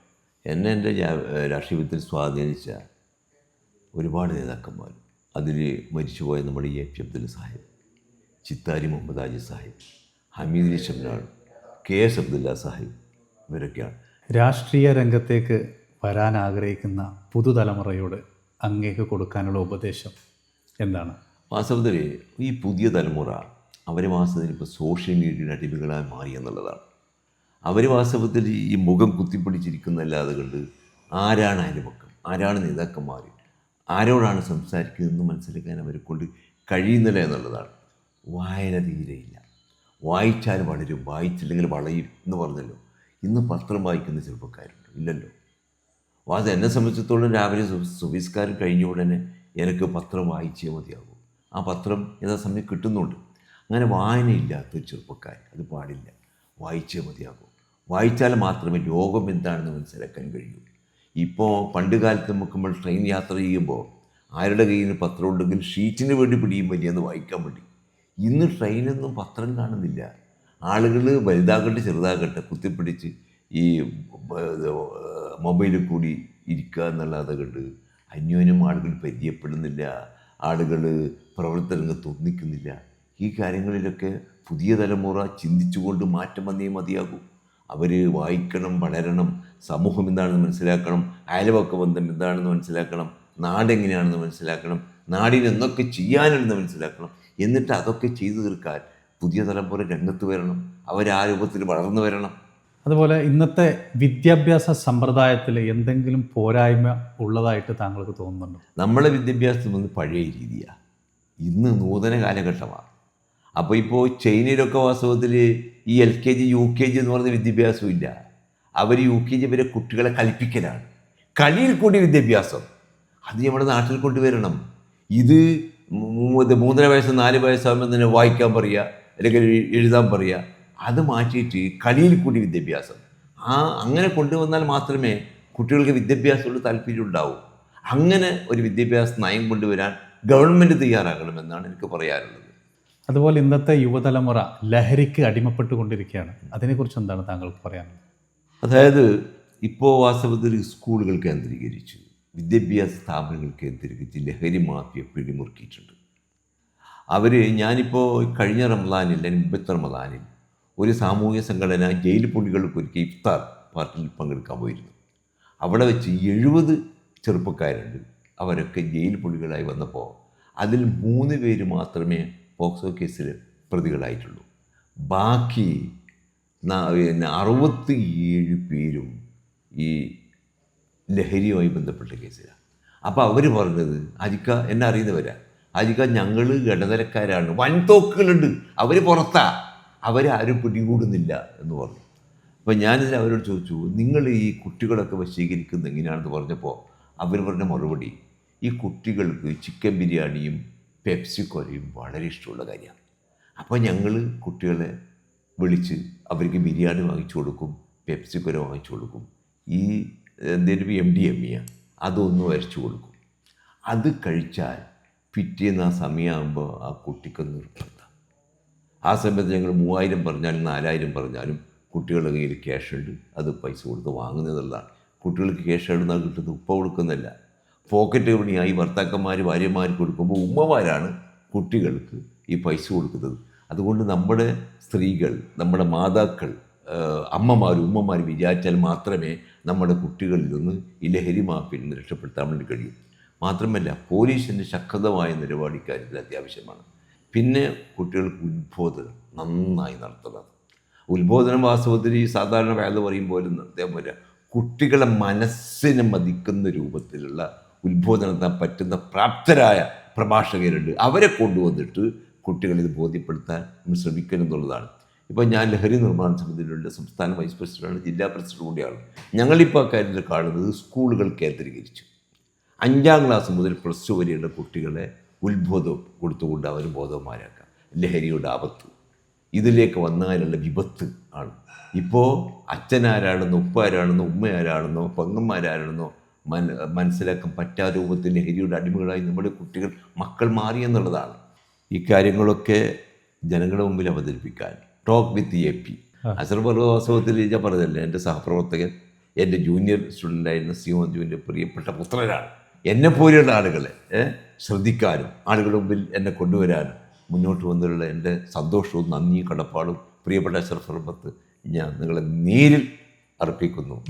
എന്നെ എന്റെ രാഷ്ട്രീയത്തിൽ സ്വാധീനിച്ച ഒരുപാട് നേതാക്കന്മാർ. അതിൽ മരിച്ചുപോയ നമ്മുടെ A P Abdul Sahib Chithari Muhammad Haji Sahib Hameed ഷംനാൾ K S Abdullah Sahib ഇവരൊക്കെയാണ്. രാഷ്ട്രീയ രംഗത്തേക്ക് വരാൻ ആഗ്രഹിക്കുന്ന പുതുതലമുറയോട് അങ്ങേക്ക് കൊടുക്കാനുള്ള ഉപദേശം എന്താണ്? വാസ്തവത്തിൽ ഈ പുതിയ തലമുറ അവർ വാസ്തവത്തിൽ ഇപ്പോൾ സോഷ്യൽ മീഡിയയുടെ അടിമകളായി മാറി എന്നുള്ളതാണ്. അവർ വാസ്തവത്തിൽ ഈ മുഖം കുത്തിപ്പിടിച്ചിരിക്കുന്നല്ലാതെ കണ്ട് ആരാണ് അയൽപക്കം ആരാണ് നേതാക്കന്മാർ ആരോടാണ് സംസാരിക്കുന്നതെന്ന് മനസ്സിലാക്കാൻ അവരെ കൊണ്ട് കഴിയുന്നില്ല എന്നുള്ളതാണ്. വായന തീരെയില്ല വായിച്ചാൽ വളരും വായിച്ചില്ലെങ്കിൽ വളയും എന്ന് പറഞ്ഞല്ലോ. ഇന്ന് പത്രം വായിക്കുന്ന ചെറുപ്പക്കാരുണ്ട്. ഇല്ലല്ലോ. വാസ്തവം എന്നെ സംബന്ധിച്ചിടത്തോളം രാവിലെ സുവിസ്കാരം കഴിഞ്ഞ ഉടനെ എനിക്ക് പത്രം വായിച്ചേ മതിയാകൂ. ആ പത്രം യഥാസമയം കിട്ടുന്നുണ്ട്. അങ്ങനെ വായനയില്ലാത്ത ഒരു ചെറുപ്പക്കാർ അത് പാടില്ല. വായിച്ചേ മതിയാകും. വായിച്ചാൽ മാത്രമേ ലോകം എന്താണെന്ന് മനസ്സിലാക്കാൻ കഴിയൂ. ഇപ്പോൾ പണ്ട് കാലത്ത് നമ്മൾ ട്രെയിൻ യാത്ര ചെയ്യുമ്പോൾ ആരുടെ കയ്യിൽ നിന്ന് പത്രം ഉണ്ടെങ്കിൽ ഷീറ്റിന് വേണ്ടി പിടിയും വലിയെന്ന് വായിക്കാൻ വേണ്ടി. ഇന്ന് ട്രെയിനൊന്നും പത്രം കാണുന്നില്ല. ആളുകൾ വലുതാകട്ടെ ചെറുതാകട്ടെ കുത്തിപ്പിടിച്ച് ഈ മൊബൈലിൽ കൂടി ഇരിക്കുക എന്നുള്ളതൊക്കെ കണ്ട് അന്യോന്യം ആളുകൾ പരിചയപ്പെടുന്നില്ല. ആളുകൾ പ്രവർത്തനങ്ങൾ തോന്നിക്കുന്നില്ല ഈ കാര്യങ്ങളിലൊക്കെ പുതിയ തലമുറ ചിന്തിച്ചുകൊണ്ട് മാറ്റം വന്നേ മതിയാകൂ. അവർ വായിക്കണം വളരണം സമൂഹം എന്താണെന്ന് മനസ്സിലാക്കണം അയൽവക്ക ബന്ധം എന്താണെന്ന് മനസ്സിലാക്കണം നാടെങ്ങനെയാണെന്ന് മനസ്സിലാക്കണം നാടിന് എന്തൊക്കെ ചെയ്യാനുണ്ടെന്ന് മനസ്സിലാക്കണം. എന്നിട്ട് അതൊക്കെ ചെയ്തു തീർക്കാൻ പുതിയ തലമുറ രംഗത്ത് വരണം. അവർ ആ രൂപത്തിൽ വളർന്നു വരണം. അതുപോലെ ഇന്നത്തെ വിദ്യാഭ്യാസ സമ്പ്രദായത്തിൽ എന്തെങ്കിലും പോരായ്മ ഉള്ളതായിട്ട് താങ്കൾക്ക് തോന്നുന്നുണ്ടോ? നമ്മളെ വിദ്യാഭ്യാസത്തിൽ നിന്ന് പഴയ രീതിയാണ് ഇന്ന് നൂതന കാലഘട്ടമാണ്. അപ്പോൾ ഇപ്പോൾ ചൈനയിലൊക്കെ വാസ്തവത്തിൽ ഈ L K G U K G എന്ന് പറയുന്ന വിദ്യാഭ്യാസവും ഇല്ല അവർ യു കെ ജി വരെ കുട്ടികളെ കളിപ്പിക്കലാണ്. കളിയിൽ കൂടി വിദ്യാഭ്യാസം. അത് നമ്മുടെ നാട്ടിൽ കൊണ്ടുവരണം. ഇത് മൂന്നര വയസ്സ് നാല് വയസ്സാകുമ്പോൾ തന്നെ വായിക്കാൻ പറയുക അല്ലെങ്കിൽ എഴുതാൻ പറയുക അത് മാറ്റിയിട്ട് കളിയിൽ കൂടി വിദ്യാഭ്യാസം. ആ അങ്ങനെ കൊണ്ടുവന്നാൽ മാത്രമേ കുട്ടികൾക്ക് വിദ്യാഭ്യാസത്തോട് താല്പര്യം ഉണ്ടാവൂ. അങ്ങനെ ഒരു വിദ്യാഭ്യാസ നയം കൊണ്ടുവരാൻ ഗവൺമെന്റ് തയ്യാറാകണമെന്നാണ് എനിക്ക് പറയാനുള്ളത്. അതുപോലെ ഇന്നത്തെ യുവതലമുറ ലഹരിക്ക് അടിമപ്പെട്ടുകൊണ്ടിരിക്കുകയാണ്. അതിനെക്കുറിച്ച് എന്താണ് താങ്കൾക്ക് പറയാനുള്ളത്? അതായത് ഇപ്പോൾ വാസ്തവത്തിൽ സ്കൂളുകൾ കേന്ദ്രീകരിച്ചു. വിദ്യാഭ്യാസ സ്ഥാപനങ്ങൾ കേന്ദ്രീകരിച്ച് ലഹരി മാഫിയ പിടിമുറുക്കിയിട്ടുണ്ട്. അവർ ഞാനിപ്പോൾ കഴിഞ്ഞ റമദാനിൽ മുമ്പത്തെ റമദാനിൽ ഒരു സാമൂഹ്യ സംഘടന ജയിൽ പുള്ളികൾക്ക് ഒരുക്കി ഇഫ്താർ പാർട്ടിയിൽ പങ്കെടുക്കാൻ പോയിരുന്നു. അവിടെ വെച്ച് എഴുപത് ചെറുപ്പക്കാരുണ്ട്. അവരൊക്കെ ജയിൽ പുള്ളികളായി വന്നപ്പോൾ അതിൽ മൂന്ന് പേര് മാത്രമേ പോക്സോ കേസിൽ പ്രതികളായിട്ടുള്ളൂ. ബാക്കി പിന്നെ അറുപത്തി ഏഴ് പേരും ഈ ലഹരിയുമായി ബന്ധപ്പെട്ട കേസിലാണ്. അപ്പോൾ അവർ പറഞ്ഞത് അജിക്ക എന്നെ അറിയുന്നവരാ. അജിക്ക ഞങ്ങൾ ഇടനിലക്കാരാണ് വൻതോക്കുകളുണ്ട്. അവർ പുറത്താ. അവരാരും പിടികൂടുന്നില്ല എന്ന് പറഞ്ഞു. അപ്പോൾ ഞാനിതിൽ അവരോട് ചോദിച്ചു നിങ്ങൾ ഈ കുട്ടികളൊക്കെ വശീകരിക്കുന്നത് എങ്ങനെയാണെന്ന് പറഞ്ഞപ്പോൾ അവർ പറഞ്ഞ മറുപടി ഈ കുട്ടികൾക്ക് ചിക്കൻ ബിരിയാണിയും പെപ്സിക്കോലയും വളരെ ഇഷ്ടമുള്ള കാര്യമാണ്. അപ്പോൾ ഞങ്ങൾ കുട്ടികളെ വിളിച്ച് അവർക്ക് ബിരിയാണി വാങ്ങിച്ചു കൊടുക്കും പെപ്സിക്കോല വാങ്ങിച്ചു കൊടുക്കും ഈ എന്തെങ്കിലും എം ഡി എം ഇയാണ് അതൊന്നും വരച്ചു കൊടുക്കും. അത് കഴിച്ചാൽ പിറ്റേന്ന് ആ സമയമാകുമ്പോൾ ആ കുട്ടിക്ക് നിർബന്ധം. ആ സമയത്ത് ഞങ്ങൾ മൂവായിരം പറഞ്ഞാലും നാലായിരം പറഞ്ഞാലും കുട്ടികളുടെ കയ്യിൽ ക്യാഷ് ഉണ്ട് അത് പൈസ കൊടുത്ത് വാങ്ങുന്നതല്ല കുട്ടികൾക്ക് ക്യാഷ് എവിടെ നിന്നാണ് കിട്ടുന്നത് ഉപ്പ കൊടുക്കുന്നില്ല പോക്കറ്റ് മണിയായി ഭർത്താക്കന്മാർ ഭാര്യമാർ കൊടുക്കുമ്പോൾ ഉമ്മമാരാണ് കുട്ടികൾക്ക് ഈ പൈസ കൊടുക്കുന്നത്. അതുകൊണ്ട് നമ്മുടെ സ്ത്രീകൾ നമ്മുടെ മാതാക്കൾ അമ്മമാർ ഉമ്മമാരും വിചാരിച്ചാൽ മാത്രമേ നമ്മുടെ കുട്ടികളിൽ നിന്ന് ഈ ലഹരി മാഫിയിൽ നിന്ന് രക്ഷപ്പെടുത്താൻ വേണ്ടി കഴിയൂ. മാത്രമല്ല പോലീസിന്റെ ശക്തമായ നിലപാട് ഇക്കാര്യത്തിൽ അത്യാവശ്യമാണ്. പിന്നെ കുട്ടികൾക്ക് ഉത്ബോധനം നന്നായി നടത്തുന്നത് ഉത്ബോധനം വാസ്തവത്തിൽ ഈ സാധാരണ വേദ പറയും പോലെ നടത്തിയാൽ പോരാ കുട്ടികളെ മനസ്സിനെ മതിക്കുന്ന രൂപത്തിലുള്ള ഉത്ബോധനത്താൻ പറ്റുന്ന പ്രാപ്തരായ പ്രഭാഷകരുണ്ട്. അവരെ കൊണ്ടുവന്നിട്ട് കുട്ടികളെ ഇത് ബോധ്യപ്പെടുത്താൻ ശ്രമിക്കണം എന്നുള്ളതാണ്. ഇപ്പോൾ ഞാൻ ലഹരി നിർമ്മാണ സമിതിയിലുള്ള സംസ്ഥാന വൈസ് പ്രസിഡന്റാണ് ജില്ലാ പ്രസിഡന്റ് കൂടിയാണ്. ഞങ്ങളിപ്പോൾ കാര്യത്തിൽ കാണുന്നത് സ്കൂളുകൾ കേന്ദ്രീകരിച്ചു. അഞ്ചാം ക്ലാസ് മുതൽ പ്ലസ് ടു വരെയുള്ള കുട്ടികളെ ഉത്ബോധം കൊടുത്തുകൊണ്ട് അവർ ബോധവാന്മാരാക്കാം. ലഹരിയുടെ ആപത്ത്. ഇതിലേക്ക് വന്നാലുള്ള വിപത്ത് ആണ്. ഇപ്പോൾ അച്ഛനാരാണെന്നോ ഉപ്പാരാണെന്നോ ഉമ്മയാരാണെന്നോ പെങ്ങന്മാരാണെന്നോ മൻ മനസ്സിലാക്കാൻ പറ്റാ രൂപത്തിൽ ലഹരിയുടെ അടിമകളായി നമ്മുടെ കുട്ടികൾ മക്കൾ മാറി എന്നുള്ളതാണ്. ഈ കാര്യങ്ങളൊക്കെ ജനങ്ങളുടെ മുമ്പിൽ അവതരിപ്പിക്കാൻ. Talk with A P. അസർ വാസ്തവത്തിൽ ഞാൻ പറഞ്ഞതല്ലേ എന്റെ സഹപ്രവർത്തകൻ എന്റെ ജൂനിയർ സ്റ്റുഡന്റായിരുന്ന സിയോൻ ജുവിന്റെ പ്രിയപ്പെട്ട പുത്രനാണ്. എന്നെ പോലെയുള്ള ആളുകളെ ശ്രദ്ധിക്കാനും ആളുകളുടെ മുമ്പിൽ എന്നെ കൊണ്ടുവരാനും മുന്നോട്ട് വന്നുള്ള എന്റെ സന്തോഷവും നന്ദിയും കടപ്പാടും പ്രിയപ്പെട്ട അസർ റബ്ബത്ത് ഞാൻ നിങ്ങളെ നേരിൽ അർപ്പിക്കുന്നു.